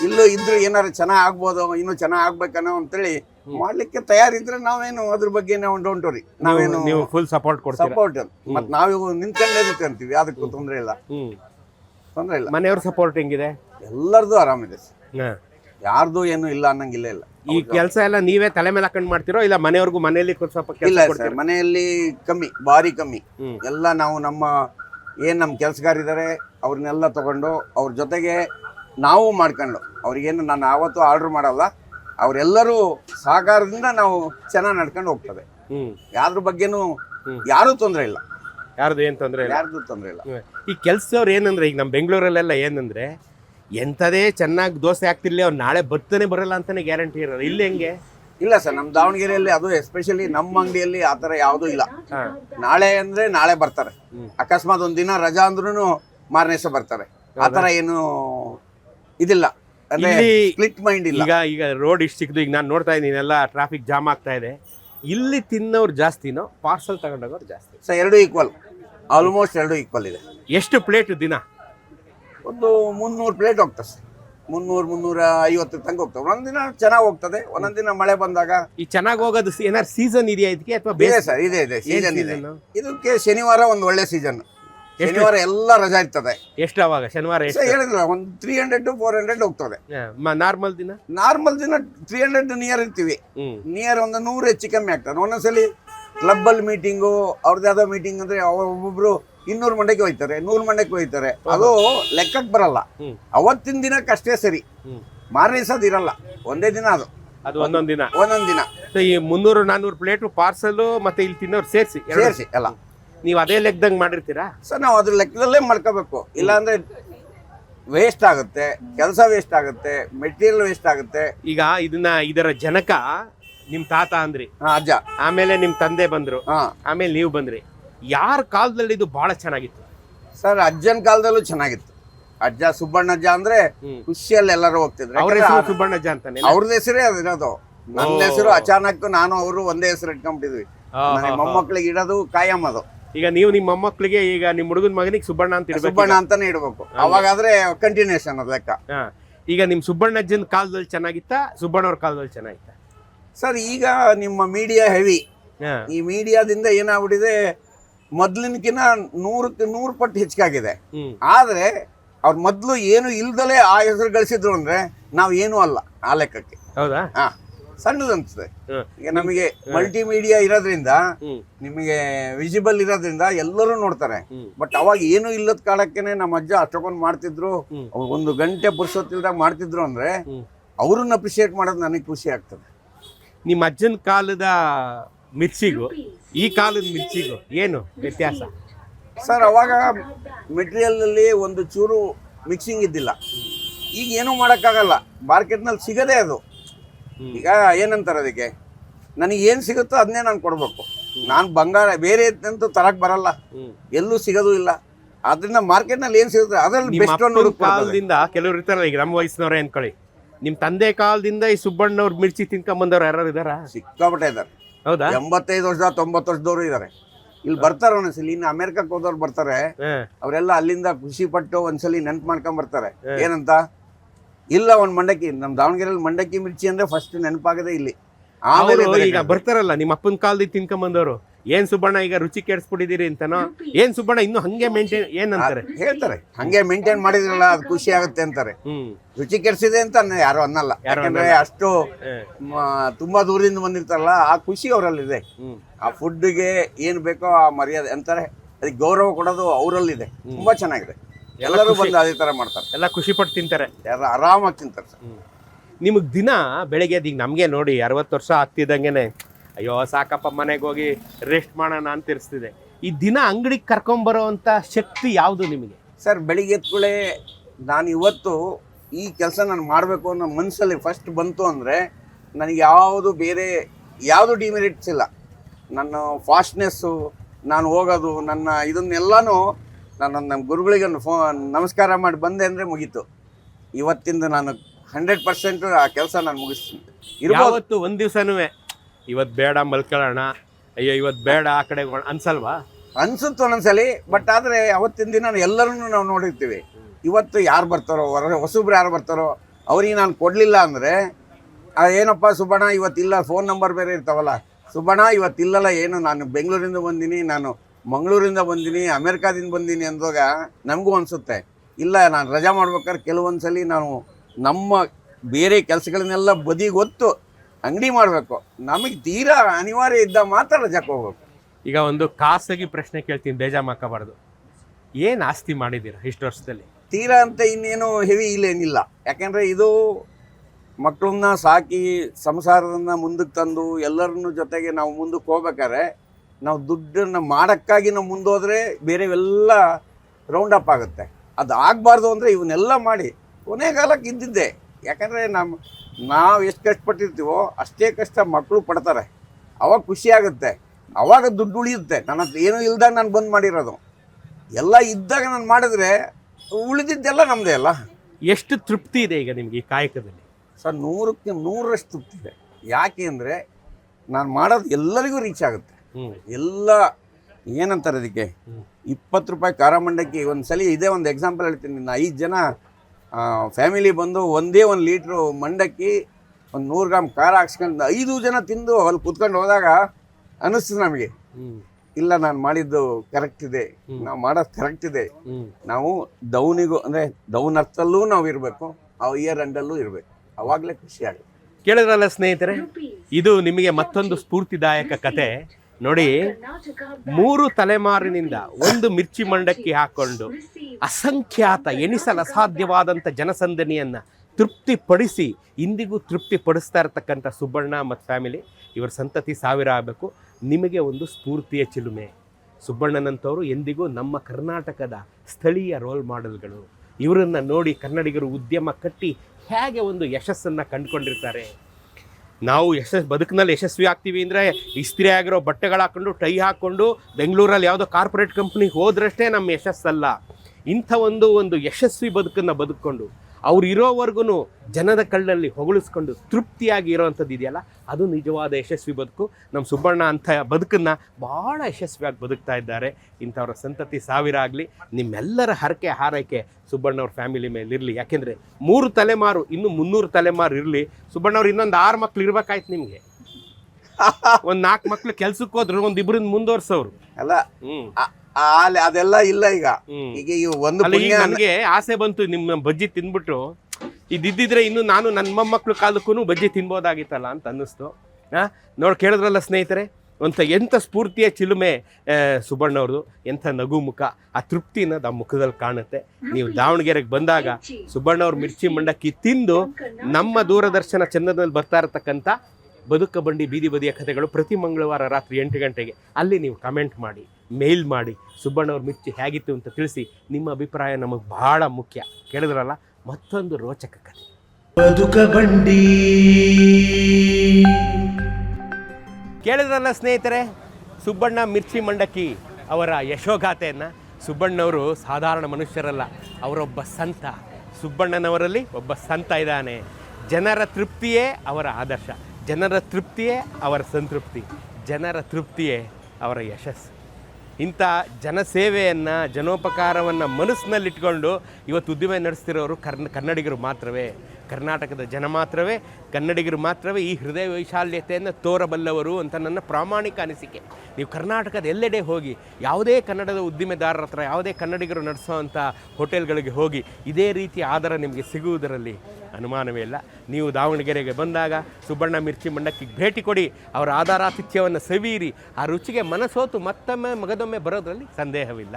ಇಲ್ಲ ಇದ್ರು ಏನಾರು ಚೆನ್ನಾಗ್ ಆಗ್ಬೋದು ಇನ್ನು ಚೆನ್ನಾಗ್ ಆಗ್ಬೇಕನ್ನೋ ಅಂತೇಳಿ ಮಾಡ್ಲಿಕ್ಕೆ ತಯಾರಿದ್ರೆ ನಾವೇನು ಅದ್ರ ಬಗ್ಗೆ ನಾವು ಡೋಂಟ್ ವರಿ ನಾವೇನು ನೀವು ಫುಲ್ ಸಪೋರ್ಟ್ ಕೊಡ್ತೀರಾ? ಸಪೋರ್ಟ್ ಮತ್ ನಾವು ನಿಂತ್ಕೊಂಡೇ ಅಂತೀವಿ ಅದಕ್ಕೂ ತೊಂದ್ರೆ ಇಲ್ಲ. ತೊಂದ್ರೆ ಇಲ್ಲ. ಮನೆಯವ್ರ ಸಪೋರ್ಟ್ ಹೆಂಗಿದೆ? ಎಲ್ಲರದು ಆರಾಮಿದೆ. ಯಾರ್ದು ಏನು ಇಲ್ಲ ಅನ್ನಂಗಿಲ್ಲ ಇಲ್ಲ. ಈ ಕೆಲಸ ಎಲ್ಲ ನೀವೇ ತಲೆ ಮೇಲೆ ಹಾಕೊಂಡು ಮಾಡ್ತಿರೋ ಇಲ್ಲ ಮನೆಯವ್ರಿಗೂ ಮನೆಯಲ್ಲಿ ಸ್ವಲ್ಪ ಇಲ್ಲ ಮನೆಯಲ್ಲಿ ಕಮ್ಮಿ ಭಾರಿ ಕಮ್ಮಿ. ಎಲ್ಲ ನಾವು ನಮ್ಮ ಏನ್ ನಮ್ಮ ಕೆಲಸಗಾರಿದ್ದಾರೆ ಅವ್ರನ್ನೆಲ್ಲ ತೊಗೊಂಡು ಅವ್ರ ಜೊತೆಗೆ ನಾವು ಮಾಡ್ಕೊಂಡು ಅವ್ರಿಗೇನು ನಾನು ಯಾವತ್ತೂ ಆರ್ಡ್ರ್ ಮಾಡಲ್ಲ ಅವರೆಲ್ಲರೂ ಸಹಕಾರದಿಂದ ನಾವು ಚೆನ್ನಾಗಿ ನಡ್ಕೊಂಡು ಹೋಗ್ತದೆ ಯಾರ ಬಗ್ಗೆನೂ. ಯಾರೂ ತೊಂದರೆ ಇಲ್ಲ. ಯಾರ್ದು ಏನ್ ತೊಂದರೆ ಇಲ್ಲ? ಯಾರ್ದು ತೊಂದರೆ ಇಲ್ಲ. ಈ ಕೆಲ್ಸದವ್ರು ಏನಂದ್ರೆ ಈಗ ನಮ್ಮ ಬೆಂಗಳೂರಲ್ಲೆಲ್ಲ ಏನಂದ್ರೆ ಎಂಥದೇ ಚೆನ್ನಾಗಿ ದೋಸೆ ಆಗ್ತಿರ್ಲಿ ಅವ್ರು ನಾಳೆ ಬರ್ತಾನೆ ಬರಲ್ಲ ಅಂತಾನೆ ಗ್ಯಾರಂಟಿ ಇರೋದು ಇಲ್ಲಿ ಹೆಂಗೆ? ಇಲ್ಲ ಸರ್ ನಮ್ಮ ದಾವಣಗೆರೆಯಲ್ಲಿ ಅದು ಎಸ್ಪೆಷಲಿ ನಮ್ಮ ಅಂಗಡಿಯಲ್ಲಿ ಆ ಥರ ಯಾವುದೂ ಇಲ್ಲ. ನಾಳೆ ಅಂದ್ರೆ ನಾಳೆ ಬರ್ತಾರೆ. ಅಕಸ್ಮಾತ್ ಒಂದು ದಿನ ರಜಾ ಅಂದ್ರೂ ಮಾರನೇ ದಿವಸ ಬರ್ತಾರೆ. ಆ ಥರ ಏನು ಇದಿಲ್ಲ. ಅಂದ್ರೆ ಇಲ್ಲಿ ಸ್ಪ್ಲಿಟ್ ಮೈಂಡ್ ಇಲ್ಲ. ಈಗ ಈಗ ರೋಡ್ ಇಷ್ಟು ಸಿಕ್ಕಿದ್ದು ಈಗ ನಾನು ನೋಡ್ತಾ ಇದ್ದೀನಿ ಎಲ್ಲ ಟ್ರಾಫಿಕ್ ಜಾಮ್ ಆಗ್ತಾ ಇದೆ. ಇಲ್ಲಿ ತಿನ್ನೋರು ಜಾಸ್ತಿನೋ ಪಾರ್ಸಲ್ ತಗೊಂಡೋಗೋರು ಜಾಸ್ತಿ? ಸರ್ ಎರಡು ಈಕ್ವಲ್ ಆಲ್ಮೋಸ್ಟ್ ಎರಡು ಈಕ್ವಲ್ ಇದೆ. ಎಷ್ಟು ಪ್ಲೇಟ್ ದಿನ? ಒಂದು ಮುನ್ನೂರು ಪ್ಲೇಟ್ ಹೋಗ್ತದೆ ಸರ್. ಮುನ್ನೂರು ಮುನ್ನೂರ ಐವತ್ತು ತಂಗ ಹೋಗ್ತವೆ ಒಂದೊಂದು ದಿನ ಚೆನ್ನಾಗಿ ಹೋಗ್ತದೆ. ಒಂದೊಂದು ದಿನ ಮಳೆ ಬಂದಾಗ ಈ ಚೆನ್ನಾಗಿ ಹೋಗೋದು ಏನಾದ್ರು ಸೀಸನ್ ಇದೆಯಾ ಇದಕ್ಕೆ ಅಥವಾ ಬೇರೆ ಸರ್ ಇದೆ ಇದೆ. ಸೀಸನ್ ಇದೆ. ಇದಕ್ಕೆ ಶನಿವಾರ ಒಂದು ಒಳ್ಳೆ ಸೀಸನ್ ಶನಿವಾರ ಎಲ್ಲ ರಜಾ ಇರ್ತದೆ. ಎಷ್ಟು ಅವಾಗ? ಶನಿವಾರ ಹೇಳಿದ್ರ ಒಂದು three hundred to four hundred ಹೋಗ್ತದೆ. ನಾರ್ಮಲ್ ದಿನ? ನಾರ್ಮಲ್ ದಿನ ತ್ರೀ ಹಂಡ್ರೆಡ್ ನಿಯರ್ ಇರ್ತೀವಿ. ನಿಯರ್ ಒಂದು ನೂರು ಹೆಚ್ಚು ಕಮ್ಮಿ ಆಗ್ತದೆ. ಒಂದೊಂದ್ಸಲಿ ಕ್ಲಬ್ಬಲ್ಲಿ ಮೀಟಿಂಗು ಅವ್ರದ್ದೇ ಯಾವುದೋ ಮೀಟಿಂಗ್ ಅಂದ್ರೆ ಒಬ್ಬೊಬ್ರು ಇನ್ನೂರು ಮಂಡಕ್ಕೆ ಹೋಯ್ತಾರೆ ನೂರು ಮಂಡಕ್ಕೆ ಹೋಯ್ತಾರೆ ಅದು ಲೆಕ್ಕಕ್ಕೆ ಬರಲ್ಲ. ಅವತ್ತಿನ ದಿನಕ್ಕೆ ಅಷ್ಟೇ ಸರಿ. ಮಾರನೇ ದಿವಸ ಇರಲ್ಲ. ಒಂದೇ ದಿನ ಅದು. ಅದು ಒಂದೊಂದು ದಿನ. ಒಂದೊಂದು ದಿನ. ಈ ಮುನ್ನೂರು ನಾನ್ನೂರು ಪ್ಲೇಟು ಪಾರ್ಸಲ್ ಮತ್ತೆ ಇಲ್ಲಿ ತಿನ್ನೋರು ಸೇರಿಸಿ ಸೇರಿಸಿ ಅಲ್ಲ ನೀವು ಅದೇ ಲೆಕ್ಕದಂಗೆ ಮಾಡಿರ್ತೀರಾ? ಸೊ ನಾವು ಅದ್ರ ಲೆಕ್ಕದಲ್ಲೇ ಮಾಡ್ಕೋಬೇಕು ಇಲ್ಲಾಂದ್ರೆ ವೇಸ್ಟ್ ಆಗುತ್ತೆ ಕೆಲಸ ವೇಸ್ಟ್ ಆಗುತ್ತೆ ಮೆಟೀರಿಯಲ್ ವೇಸ್ಟ್ ಆಗುತ್ತೆ. ಈಗ ಇದನ್ನ ಇದರ ಜನಕ ನಿಮ್ ತಾತ ಅಂದ್ರಿ. ಅಜ್ಜ. ಆಮೇಲೆ ನಿಮ್ ತಂದೆ ಬಂದ್ರು. ಆಮೇಲೆ ನೀವು ಬಂದ್ರಿ. ಯಾರ ಕಾಲದಲ್ಲಿ ಇದು ಬಹಳ ಚೆನ್ನಾಗಿತ್ತು? ಸರ್ ಅಜ್ಜನ ಕಾಲದಲ್ಲೂ ಚೆನ್ನಾಗಿತ್ತು. ಅಜ್ಜ ಸುಬ್ಬಣ್ಣಜ್ಜ ಅಂದ್ರೆ. ಖುಷಿಯಲ್ಲಿ ಎಲ್ಲರೂ ಹೋಗ್ತಿದ್ರು. ಅವ್ರ ಯಾಕಂದ್ರೆ ಹೆಸರು ಸುಬ್ಬಣ್ಣಜ್ಜ ಅಂತಾನೆ ಅವ್ರದ್ದು ಹೆಸರೇ ಅದಿರೋದು ನನ್ನ. ಹೆಸರು ಅಚಾನಕ್ ನಾನು ಅವರು ಒಂದೇ ಹೆಸರು ಇಟ್ಕೊಂಡ್ಬಿಟ್ಟಿದ್ವಿ. ಮೊಮ್ಮಕ್ಳಿಗೆ ಇಡೋದು ಕಾಯಂ ಅದು. ಈಗ ನೀವು ನಿಮ್ಮ ಮೊಮ್ಮಕ್ಳಿಗೆ ಈಗ ನಿಮ್ಮ ಹುಡುಗನ ಮಗನಿಗೆ ಸುಬ್ಬಣ್ಣ ಅಂತ ಸುಬ್ಬಣ್ಣ ಅಂತಾನೆ ಇಡಬೇಕು. ಅವಾಗಾದ್ರೆ ಕಂಟಿನ್ಯೂಷನ್ ಅದು ಲೆಕ್ಕ. ಈಗ ನಿಮ್ ಸುಬ್ಬಣ್ಣಜ್ಜನ ಕಾಲದಲ್ಲಿ ಚೆನ್ನಾಗಿತ್ತ ಸುಬ್ಬಣ್ಣವ್ರ ಕಾಲದಲ್ಲಿ ಚೆನ್ನಾಗಿತ್ತ? ಸರ್ ಈಗ ನಿಮ್ಮ ಮೀಡಿಯಾ ಹೆವಿ ಈ ಮೀಡಿಯಾದಿಂದ ಏನಾಗ್ಬಿಟ್ಟಿದೆ ಮೊದ್ಲಿನ್ಕಿನ್ನ ನೂರಕ್ಕೆ ನೂರು ಪಟ್ಟು ಹೆಚ್ಚಾಗಿದೆ ಆದ್ರೆ ಅವ್ರ ಮೊದ್ಲು ಏನು ಇಲ್ದಲೇ ಆ ಹೆಸರು ಗಳಿಸಿದ್ರು ಅಂದ್ರೆ ನಾವು ಏನೂ ಅಲ್ಲ ಆ ಲೆಕ್ಕಕ್ಕೆ. ಹೌದಾ? ಹಾ. ಸಣ್ಣದು ಅನ್ಸುತ್ತೆ ಹ್ಮ್. ಈಗ ನಮಗೆ ಮಲ್ಟಿಮೀಡಿಯಾ ಇರೋದ್ರಿಂದ ನಿಮಗೆ ವಿಜಿಬಲ್ ಇರೋದ್ರಿಂದ ಎಲ್ಲರೂ ನೋಡ್ತಾರೆ. ಬಟ್ ಅವಾಗ ಏನು ಇಲ್ಲದ ಕಾಲಕ್ಕೇನೆ ನಮ್ಮ ಅಜ್ಜ ಅಷ್ಟೊಂದು ಮಾಡ್ತಿದ್ರು. ಒಂದು ಗಂಟೆ ಪುರ್ಸೊತ್ತಿಲ್ದಾಗ ಮಾಡ್ತಿದ್ರು ಅಂದ್ರೆ. ಅವ್ರನ್ನ ಅಪ್ರಿಶಿಯೇಟ್ ಮಾಡೋದು ನನಗೆ ಖುಷಿ ಆಗ್ತದೆ. ನಿಮ್ಮ ಅಜ್ಜನ ಕಾಲದ ಮಿರ್ಚಿಗೂ ಈ ಕಾಲದ ಮಿರ್ಚಿಗೂ ಏನು ವ್ಯತ್ಯಾಸ? ಸರ್ ಅವಾಗ ಮೆಟೀರಿಯಲ್ ಅಲ್ಲಿ ಒಂದು ಚೂರು ಮಿಕ್ಸಿಂಗ್ ಇದ್ದಿಲ್ಲ. ಈಗ ಏನೂ ಮಾಡೋಕ್ಕಾಗಲ್ಲ. ಮಾರ್ಕೆಟ್ನಲ್ಲಿ ಸಿಗದೇ ಅದು. ಈಗ ಏನಂತಾರೆ ಅದಕ್ಕೆ? ನನಗೆ ಏನು ಸಿಗುತ್ತೋ ಅದನ್ನೇ ನಾನು ಕೊಡಬೇಕು. ನಾನು ಬಂಗಾರ ಬೇರೆ ಅಂತೂ ತರಕ್ ಬರಲ್ಲ. ಎಲ್ಲೂ ಸಿಗೋದು ಇಲ್ಲ. ಅದರಿಂದ ಮಾರ್ಕೆಟ್ನಲ್ಲಿ ಏನು ಸಿಗುತ್ತೆ? ಅದರಲ್ಲಿ ಬೆಸ್ಟ್ ಒಂದು ಕಾಲದಿಂದ ಕೆಲವರು ಇರ್ತಾರಲ್ಲ ಈಗ ನಮ್ಮ ವಯಸ್ಸಿನವ್ರೆ ಅನ್ಕೊಳ್ಳಿ. ನಿಮ್ಮ ತಂದೆ ಕಾಲದಿಂದ ಈ ಸುಬ್ಬಣ್ಣವ್ರ ಮಿರ್ಚಿ ತಿನ್ಕೊಂಡ್ ಬಂದವ್ರು ಯಾರು ಇದಾರ? ಸಿಕ್ಕಾಪಟ್ಟೆ ಇದ್ದಾರೆ. ಹೌದಾ? ಎಂಬತ್ತೈದು ವರ್ಷ ತೊಂಬತ್ತು ವರ್ಷದವರು ಇದ್ದಾರೆ ಇಲ್ಲಿ ಬರ್ತಾರೆ ಒಂದ್ಸಲಿ ಇನ್ನು ಅಮೆರಿಕಕ್ಕೆ ಹೋದವ್ರು ಬರ್ತಾರೆ. ಅವರೆಲ್ಲ ಅಲ್ಲಿಂದ ಖುಷಿ ಪಟ್ಟು ಒಂದ್ಸಲಿ ನೆನ್ಪು ಮಾಡ್ಕೊಂಡ್ ಬರ್ತಾರೆ. ಏನಂತ? ಇಲ್ಲ ಒಂದ್ ಮಂಡಕ್ಕಿ ನಮ್ಮ ದಾವಣಗೆರೆಯಲ್ಲಿ ಮಂಡಕ್ಕಿ ಮಿರ್ಚಿ ಅಂದ್ರೆ ಫಸ್ಟ್ ನೆನಪಾಗದೆ ಇಲ್ಲಿ. ಆಮೇಲೆ ಈಗ ಬರ್ತಾರಲ್ಲ ನಿಮ್ಮ ಅಪ್ಪನ ಕಾಲದಿಂದ ತಿನ್ಕೊಂಡ್ ಬಂದವರು ಏನ್ ಸುಬ್ಬಣ್ಣ ಈಗ ರುಚಿ ಕೆಡ್ಸ್ಬಿಟ್ಟಿದ್ದೀರಿ ಅಂತನೋ? ಏನ್ ಸುಬ್ಬಣ್ಣ ಇನ್ನು ಹಂಗೆ ಮೇಂಟೈನ್ ಏನಂತಾರೆ? ಹೇಳ್ತಾರೆ. ಹಂಗೆ ಮೇಂಟೈನ್ ಮಾಡಿದ್ರಲ್ಲ ಅದು ಖುಷಿ ಆಗುತ್ತೆ ಅಂತಾರೆ. ರುಚಿ ಕೆಡ್ಸಿದೆ ಅಂತ ಯಾರು ಅನ್ನಲ್ಲ. ಯಾಕಂದ್ರೆ ಅಷ್ಟು ತುಂಬಾ ದೂರದಿಂದ ಬಂದಿರ್ತಾರಲ್ಲ ಆ ಖುಷಿ ಅವರಲ್ಲಿದೆ. ಆ ಫುಡ್ಗೆ ಏನ್ ಬೇಕೋ ಆ ಮರ್ಯಾದೆ ಅಂತಾರೆ. ಅದಕ್ಕೆ ಗೌರವ ಕೊಡೋದು ಅವರಲ್ಲಿದೆ. ತುಂಬಾ ಚೆನ್ನಾಗಿದೆ. ಎಲ್ಲರೂ ಬಂದು ಅದೇ ತರ ಮಾಡ್ತಾರೆ. ಎಲ್ಲ ಖುಷಿ ಪಟ್ಟು ತಿಂತಾರೆ. ಯಾರು ಆರಾಮಾಗಿ ತಿಂತಾರೆ ಸರ್. ನಿಮಗೆ ದಿನ ಬೆಳಗ್ಗೆ ಈಗ ನಮಗೆ ನೋಡಿ ಅರವತ್ತು ವರ್ಷ ಆಗ್ತಿದ್ದಂಗೆನೆ ಅಯ್ಯೋ ಸಾಕಪ್ಪ ಮನೆಗೆ ಹೋಗಿ ರೆಸ್ಟ್ ಮಾಡೋಣ ಅಂತ ಇರಿಸ್ತಿದೆ. ಈ ದಿನ ಅಂಗಡಿಗೆ ಕರ್ಕೊಂಬರೋ ಅಂತ ಶಕ್ತಿ ಯಾವುದು ನಿಮಗೆ? ಸರ್ ಬೆಳಿಗ್ಗೆ ಎತ್ಕೊಳ್ಳೆ ನಾನು ಇವತ್ತು ಈ ಕೆಲಸ ನಾನು ಮಾಡಬೇಕು ಅನ್ನೋ ಮನಸ್ಸಲ್ಲಿ ಫಸ್ಟ್ ಬಂತು ಅಂದರೆ ನನಗೆ ಯಾವುದು ಬೇರೆ ಯಾವುದು ಡಿಮೆರಿಟ್ಸ್ ಇಲ್ಲ. ನನ್ನ ಫಾಸ್ಟ್ನೆಸ್ಸು ನಾನು ಹೋಗೋದು ನನ್ನ ಇದನ್ನೆಲ್ಲನೂ ನಾನು ನಮ್ಮ ಗುರುಗಳಿಗೆ ಒಂದು ಫೋ ನಮಸ್ಕಾರ ಮಾಡಿ ಬಂದೆ ಅಂದರೆ ಮುಗೀತು. ಇವತ್ತಿಂದ ನಾನು ಹಂಡ್ರೆಡ್ ಪರ್ಸೆಂಟ್ ಆ ಕೆಲಸ ನಾನು ಮುಗಿಸ್ತೀನಿ. ಇರ್ಬೋದು. ಒಂದು ದಿವ್ಸನೂ ಇವತ್ತು ಬೇಡ ಮಲ್ಕೊಳ್ಳೋಣ. ಅಯ್ಯೋ ಇವತ್ತು ಬೇಡ ಆ ಕಡೆ ಅನ್ಸಲ್ವಾ? ಅನ್ಸುತ್ತೆ ಒಂದೊಂದ್ಸಲಿ ಬಟ್ ಆದರೆ ಅವತ್ತಿನ ದಿನ ಎಲ್ಲರನ್ನು ನಾವು ನೋಡಿರ್ತೀವಿ. ಇವತ್ತು ಯಾರು ಬರ್ತಾರೋ, ಹೊರ ಹೊಸಬ್ರು ಯಾರು ಬರ್ತಾರೋ, ಅವ್ರಿಗೆ ನಾನು ಕೊಡಲಿಲ್ಲ ಅಂದರೆ ಏನಪ್ಪ ಸುಬಣ ಇವತ್ತಿಲ್ಲ ಫೋನ್ ನಂಬರ್ ಬೇರೆ ಇರ್ತಾವಲ್ಲ. ಸುಬಣ ಇವತ್ತಿಲ್ಲಲ್ಲ, ಏನು, ನಾನು ಬೆಂಗಳೂರಿಂದ ಬಂದೀನಿ, ನಾನು ಮಂಗಳೂರಿಂದ ಬಂದೀನಿ, ಅಮೆರಿಕಾದಿಂದ ಬಂದೀನಿ ಅಂದಾಗ ನಮಗೂ ಅನಿಸುತ್ತೆ. ಇಲ್ಲ, ನಾನು ರಜಾ ಮಾಡ್ಬೇಕಾದ್ರೆ ಕೆಲವೊಂದು ಸಲ ನಾವು ನಮ್ಮ ಬೇರೆ ಕೆಲಸಗಳನ್ನೆಲ್ಲ ಬದಿಗೊತ್ತು ಅಂಗಡಿ ಮಾಡಬೇಕು. ನಮಗೆ ತೀರಾ ಅನಿವಾರ್ಯ ಇದ್ದ ಮಾತ್ರ ರಜಾಕ್ಕೆ ಹೋಗ್ಬೇಕು. ಈಗ ಒಂದು ಖಾಸಗಿ ಪ್ರಶ್ನೆ ಕೇಳ್ತೀನಿ ಬೇಜಾರ್ ಮಾಡ್ಕೋಬಾರ್ದು ಏನು ಆಸ್ತಿ ಮಾಡಿದ್ದೀರಾ ಇಷ್ಟು ವರ್ಷದಲ್ಲಿ? ತೀರಾ ಅಂತ ಇನ್ನೇನು ಹೆವಿ ಇಲ್ಲೇನಿಲ್ಲ. ಯಾಕೆಂದರೆ ಇದು ಮಕ್ಕಳನ್ನ ಸಾಕಿ ಸಂಸಾರದನ್ನ ಮುಂದಕ್ಕೆ ತಂದು ಎಲ್ಲರನ್ನೂ ಜೊತೆಗೆ ನಾವು ಮುಂದಕ್ಕೆ ಹೋಗ್ಬೇಕಾದ್ರೆ ನಾವು ದುಡ್ಡನ್ನು ಮಾಡೋಕ್ಕಾಗಿ ನಾವು ಮುಂದೋದ್ರೆ ಬೇರೆವೆಲ್ಲ ರೌಂಡ್ ಅಪ್ ಆಗುತ್ತೆ. ಅದು ಆಗಬಾರ್ದು ಅಂದರೆ ಇವನ್ನೆಲ್ಲ ಮಾಡಿ ಕೊನೆಗಾಲಕ್ಕೆ ಇದ್ದಿದ್ದೆ. ಯಾಕಂದರೆ ನಮ್ಮ ನಾವು ಎಷ್ಟು ಕಷ್ಟಪಟ್ಟಿರ್ತೀವೋ ಅಷ್ಟೇ ಕಷ್ಟ ಮಕ್ಕಳು ಪಡ್ತಾರೆ. ಅವಾಗ ಖುಷಿ ಆಗುತ್ತೆ. ಅವಾಗ ದುಡ್ಡು ಉಳಿಯುತ್ತೆ. ನನ್ನ ಹತ್ರ ಏನೂ ಇಲ್ದಾಗ ನಾನು ಬಂದ್ ಮಾಡಿರೋದು. ಎಲ್ಲ ಇದ್ದಾಗ ನಾನು ಮಾಡಿದ್ರೆ ಉಳಿದಿದ್ದೆಲ್ಲ ನಮ್ಮದೇ ಅಲ್ಲ. ಎಷ್ಟು ತೃಪ್ತಿ ಇದೆ ಈಗ ನಿಮಗೆ ಈ ಕಾಯಕದಲ್ಲಿ? ಸರ್ ನೂರಕ್ಕೆ ನೂರರಷ್ಟು ತೃಪ್ತಿದೆ ಯಾಕೆ ಅಂದರೆ ನಾನು ಮಾಡೋದು ಎಲ್ಲರಿಗೂ ರೀಚ್ ಆಗುತ್ತೆ. ಎಲ್ಲ ಏನಂತಾರೆ ಅದಕ್ಕೆ. ಇಪ್ಪತ್ತು ರೂಪಾಯಿ ಖಾರ ಮಂಡಕ್ಕಿ ಒಂದು ಸಲ ಇದೇ ಒಂದು ಎಕ್ಸಾಂಪಲ್ ಹೇಳ್ತೀನಿ. ನಾನು ಐದು ಜನ ಫ್ಯಾಮಿಲಿ ಬಂದು ಒಂದೇ ಒಂದು ಲೀಟ್ರು ಮಂಡಕ್ಕಿ ಒಂದು ನೂರು ಗ್ರಾಮ್ ಖಾರ ಹಾಕ್ಸ್ಕೊಂಡು ಐದು ಜನ ತಿಂದು ಅಲ್ಲಿ ಕುತ್ಕೊಂಡು ಹೋದಾಗ ಅನ್ನಿಸ್ತು ನಮಗೆ. ಇಲ್ಲ ನಾನು ಮಾಡಿದ್ದು ಕರೆಕ್ಟ್ ಇದೆ. ನಾವು ಮಾಡೋದು ಕರೆಕ್ಟ್ ಇದೆ. ನಾವು ಡೌನಿಗೂ ಅಂದರೆ ಡೌನ್ ಅರ್ಥಲ್ಲೂ ನಾವು ಇರಬೇಕು ಆ ಇಯರ್ ಎಂಡಲ್ಲೂ ಇರಬೇಕು. ಅವಾಗಲೇ ಖುಷಿ ಆಗುತ್ತೆ ಕೇಳಿದ್ರಲ್ಲ ಸ್ನೇಹಿತರೆ ಇದು ನಿಮಗೆ ಮತ್ತೊಂದು ಸ್ಫೂರ್ತಿದಾಯಕ ಕತೆ. ನೋಡಿ, ಮೂರು ತಲೆಮಾರಿನಿಂದ ಒಂದು ಮಿರ್ಚಿ ಮಂಡಕ್ಕಿ ಹಾಕೊಂಡು ಅಸಂಖ್ಯಾತ ಎಣಿಸಲು ಅಸಾಧ್ಯವಾದಂಥ ಜನಸಂದಣಿಯನ್ನು ತೃಪ್ತಿಪಡಿಸಿ ಇಂದಿಗೂ ತೃಪ್ತಿಪಡಿಸ್ತಾ ಇರತಕ್ಕಂಥ ಸುಬ್ಬಣ್ಣ ಮತ್ತು ಫ್ಯಾಮಿಲಿ ಇವರ ಸಂತತಿ ಸಾವಿರ ಆಗಬೇಕು. ನಿಮಗೆ ಒಂದು ಸ್ಫೂರ್ತಿಯ ಚಿಲುಮೆ. ಸುಬ್ಬಣ್ಣನಂಥವರು ಎಂದಿಗೂ ನಮ್ಮ ಕರ್ನಾಟಕದ ಸ್ಥಳೀಯ ರೋಲ್ ಮಾಡೆಲ್ಗಳು ಇವರನ್ನು ನೋಡಿ ಕನ್ನಡಿಗರು ಉದ್ಯಮ ಕಟ್ಟಿ ಹೇಗೆ ಒಂದು ಯಶಸ್ಸನ್ನು ಕಂಡುಕೊಂಡಿರ್ತಾರೆ. ನಾವು ಯಶಸ್, ಬದುಕಿನಲ್ಲಿ ಯಶಸ್ವಿ ಆಗ್ತೀವಿ ಅಂದರೆ ಇಸ್ತ್ರಿ ಆಗಿರೋ ಬಟ್ಟೆಗಳು ಹಾಕ್ಕೊಂಡು ಟೈ ಹಾಕ್ಕೊಂಡು ಬೆಂಗಳೂರಲ್ಲಿ ಯಾವುದೋ ಕಾರ್ಪೊರೇಟ್ ಕಂಪ್ನಿಗೆ ಹೋದ್ರಷ್ಟೇ ನಮ್ಮ ಯಶಸ್ಸಲ್ಲ. ಇಂಥ ಒಂದು ಒಂದು ಯಶಸ್ವಿ ಬದುಕನ್ನು ಬದುಕೊಂಡು ಅವ್ರು ಇರೋವರೆಗೂ ಜನದ ಕಳ್ಳಲ್ಲಿ ಹೊಗಳಿಸ್ಕೊಂಡು ತೃಪ್ತಿಯಾಗಿ ಇರೋವಂಥದ್ದು ಇದೆಯಲ್ಲ? ಅದು ನಿಜವಾದ ಯಶಸ್ವಿ ಬದುಕು. ನಮ್ಮ ಸುಬ್ಬಣ್ಣ ಅಂಥ ಬದುಕನ್ನು ಭಾಳ ಯಶಸ್ವಿಯಾಗಿ ಬದುಕ್ತಾ ಇದ್ದಾರೆ. ಇಂಥವ್ರ ಸಂತತಿ ಸಾವಿರ ಆಗಲಿ ನಿಮ್ಮೆಲ್ಲರ ಹರಕೆ ಹಾರೈಕೆ ಸುಬ್ಬಣ್ಣವ್ರ ಫ್ಯಾಮಿಲಿ ಮೇಲೆ ಇರಲಿ. ಯಾಕೆಂದರೆ ಮೂರು ತಲೆಮಾರು ಇನ್ನು ಮುನ್ನೂರು ತಲೆಮಾರು ಇರಲಿ. ಸುಬ್ಬಣ್ಣವ್ರು ಇನ್ನೊಂದು ಆರು ಮಕ್ಳು ಇರ್ಬೇಕಾಯ್ತು ನಿಮಗೆ. (laughs) ಒಂದು ನಾಲ್ಕು ಮಕ್ಳು ಕೆಲ್ಸಕ್ಕೆ ಹೋದ್ರು ಒಂದು ಇಬ್ಬರಿಂದ ಮುಂದುವರ್ಸೋರು. ಅಲ್ಲ ಹ್ಞೂ ಆ- ಆ- ಅಲ್ಲಿ ಅದೆಲ್ಲ ಇಲ್ಲ ಈಗ. ಈಗ ಈ ಒಂದು ಅಲ್ಲ ಈಗ ಪುಣ್ಯ ನನಗೆ ಆಸೆ ಬಂತು ನಿಮ್ಮ ಬಜ್ಜಿ ತಿಂದ್ಬಿಟ್ಟು ಇದಿದ್ದಿದ್ರೆ ಇನ್ನು ನಾನು ನನ್ನ ಮೊಮ್ಮಕ್ಳು ಕಾಲಕ್ಕೂ ಬಜ್ಜಿ ತಿನ್ಬೋದಾಗಿತ್ತಲ್ಲ ಅಂತ ಅನ್ನಿಸ್ತು. ಆ ನೋಡಿ ಕೇಳಿದ್ರಲ್ಲ ಸ್ನೇಹಿತರೆ ಒಂಥ ಎಂಥ ಸ್ಫೂರ್ತಿಯ ಚಿಲುಮೆ ಆ, ಸುಬ್ಬಣ್ಣವ್ರದ್ದು ಎಂಥ ನಗು ಮುಖ ಆ ತೃಪ್ತಿ ಅನ್ನೋದು ಆ ಮುಖದಲ್ಲಿ ಕಾಣುತ್ತೆ. ನೀವು ದಾವಣಗೆರೆಗೆ ಬಂದಾಗ ಸುಬ್ಬಣ್ಣವ್ರ ಮಿರ್ಚಿ ಮಂಡಕ್ಕಿ ತಿಂದು ನಮ್ಮ ದೂರದರ್ಶನ ಚಂದದಲ್ಲಿ ಬರ್ತಾ ಇರತಕ್ಕಂಥ ಬದುಕ ಬಂಡಿ ಬೀದಿ ಬದಿಯ ಕಥೆಗಳು ಪ್ರತಿ ಮಂಗಳವಾರ ರಾತ್ರಿ ಎಂಟು ಗಂಟೆಗೆ. ಅಲ್ಲಿ ನೀವು ಕಮೆಂಟ್ ಮಾಡಿ ಮೇಲ್ ಮಾಡಿ ಸುಬ್ಬಣ್ಣವ್ರ ಮಿರ್ಚಿ ಹೇಗಿತ್ತು ಅಂತ ತಿಳಿಸಿ ನಿಮ್ಮ ಅಭಿಪ್ರಾಯ ನಮಗೆ ಬಹಳ ಮುಖ್ಯ. ಕೇಳಿದ್ರಲ್ಲ? ಮತ್ತೊಂದು ರೋಚಕ ಕಥೆ. ಬದುಕ ಬಂಡಿ. ಕೇಳಿದ್ರಲ್ಲ ಸ್ನೇಹಿತರೆ? ಸುಬ್ಬಣ್ಣ ಮಿರ್ಚಿ ಮಂಡಕ್ಕಿ ಅವರ ಯಶೋಗಾಥೆಯನ್ನು. ಸುಬ್ಬಣ್ಣವರು ಸಾಧಾರಣ ಮನುಷ್ಯರಲ್ಲ ಅವರೊಬ್ಬ ಸಂತ. ಸುಬ್ಬಣ್ಣನವರಲ್ಲಿ ಒಬ್ಬ ಸಂತ ಇದ್ದಾನೆ. ಜನರ ತೃಪ್ತಿಯೇ ಅವರ ಆದರ್ಶ. ಜನರ ತೃಪ್ತಿಯೇ ಅವರ ಸಂತೃಪ್ತಿ, ಜನರ ತೃಪ್ತಿಯೇ ಅವರ ಯಶಸ್ಸು. ಇಂಥ ಜನಸೇವೆಯನ್ನು, ಜನೋಪಕಾರವನ್ನು ಮನಸ್ಸಿನಲ್ಲಿಟ್ಕೊಂಡು ಇವತ್ತು ಉದ್ದಿಮೆ ನಡೆಸ್ತಿರೋರು ಕರ್ನ, ಕನ್ನಡಿಗರು ಮಾತ್ರವೇ. ಕರ್ನಾಟಕದ ಜನ ಮಾತ್ರವೇ, ಕನ್ನಡಿಗರು ಮಾತ್ರವೇ ಈ ಹೃದಯ ವೈಶಾಲ್ಯತೆಯನ್ನು ತೋರಬಲ್ಲವರು ಅಂತ ನನ್ನ ಪ್ರಾಮಾಣಿಕ ಅನಿಸಿಕೆ. ನೀವು ಕರ್ನಾಟಕದ ಎಲ್ಲೆಡೆ ಹೋಗಿ, ಯಾವುದೇ ಕನ್ನಡದ ಉದ್ದಿಮೆದಾರರ ಹತ್ರ, ಯಾವುದೇ ಕನ್ನಡಿಗರು ನಡೆಸೋವಂಥ ಹೋಟೆಲ್ಗಳಿಗೆ ಹೋಗಿ, ಇದೇ ರೀತಿಯ ಆಧಾರ ನಿಮಗೆ ಸಿಗುವುದರಲ್ಲಿ ಅನುಮಾನವೇ ಇಲ್ಲ. ನೀವು ದಾವಣಗೆರೆಗೆ ಬಂದಾಗ ಸುಬ್ಬಣ್ಣ ಮಿರ್ಚಿ ಮಂಡಕ್ಕಿಗೆ ಭೇಟಿ ಕೊಡಿ, ಅವರ ಆಧಾರಾತಿಥ್ಯವನ್ನು ಸವಿಯಿರಿ. ಆ ರುಚಿಗೆ ಮನಸೋತು ಮತ್ತೊಮ್ಮೆ ಮಗದೊಮ್ಮೆ ಬರೋದರಲ್ಲಿ ಸಂದೇಹವಿಲ್ಲ.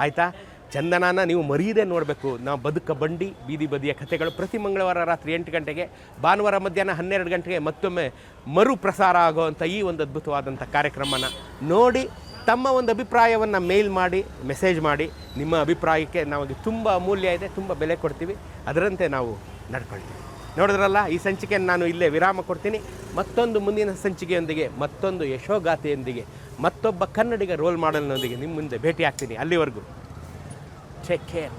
ಆಯಿತಾ? ಚಂದನಾನ ನೀವು ಮರೀದೆ ನೋಡಬೇಕು. ನಾವು ಬದುಕ ಬಂಡಿ, ಬೀದಿ ಬದಿಯ ಕಥೆಗಳು ಪ್ರತಿ ಮಂಗಳವಾರ ರಾತ್ರಿ ಎಂಟು ಗಂಟೆಗೆ, ಭಾನುವಾರ ಮಧ್ಯಾಹ್ನ ಹನ್ನೆರಡು ಗಂಟೆಗೆ ಮತ್ತೊಮ್ಮೆ ಮರು ಪ್ರಸಾರ ಆಗುವಂಥ ಈ ಒಂದು ಅದ್ಭುತವಾದಂಥ ಕಾರ್ಯಕ್ರಮನ ನೋಡಿ, ತಮ್ಮ ಒಂದು ಅಭಿಪ್ರಾಯವನ್ನು ಮೇಲ್ ಮಾಡಿ, ಮೆಸೇಜ್ ಮಾಡಿ, ನಿಮ್ಮ ಅಭಿಪ್ರಾಯಕ್ಕೆ ನಮಗೆ ತುಂಬ ಅಮೂಲ್ಯ ಇದೆ, ತುಂಬ ಬೆಲೆ ಕೊಡ್ತೀವಿ. ಅದರಂತೆ ನಾವು ನಡ್ಕೊಳ್ತೀವಿ. ನೋಡಿದ್ರಲ್ಲ, ಈ ಸಂಚಿಕೆಯನ್ನು ನಾನು ಇಲ್ಲೇ ವಿರಾಮ ಕೊಡ್ತೀನಿ. ಮತ್ತೊಂದು ಮುಂದಿನ ಸಂಚಿಕೆಯೊಂದಿಗೆ, ಮತ್ತೊಂದು ಯಶೋಗಾಥೆಯೊಂದಿಗೆ, ಮತ್ತೊಬ್ಬ ಕನ್ನಡಿಗ ರೋಲ್ ಮಾಡಲ್ನೊಂದಿಗೆ ನಿಮ್ಮ ಮುಂದೆ ಭೇಟಿ ಆಗ್ತೀನಿ ಅಲ್ಲಿವರೆಗೂ. Take care.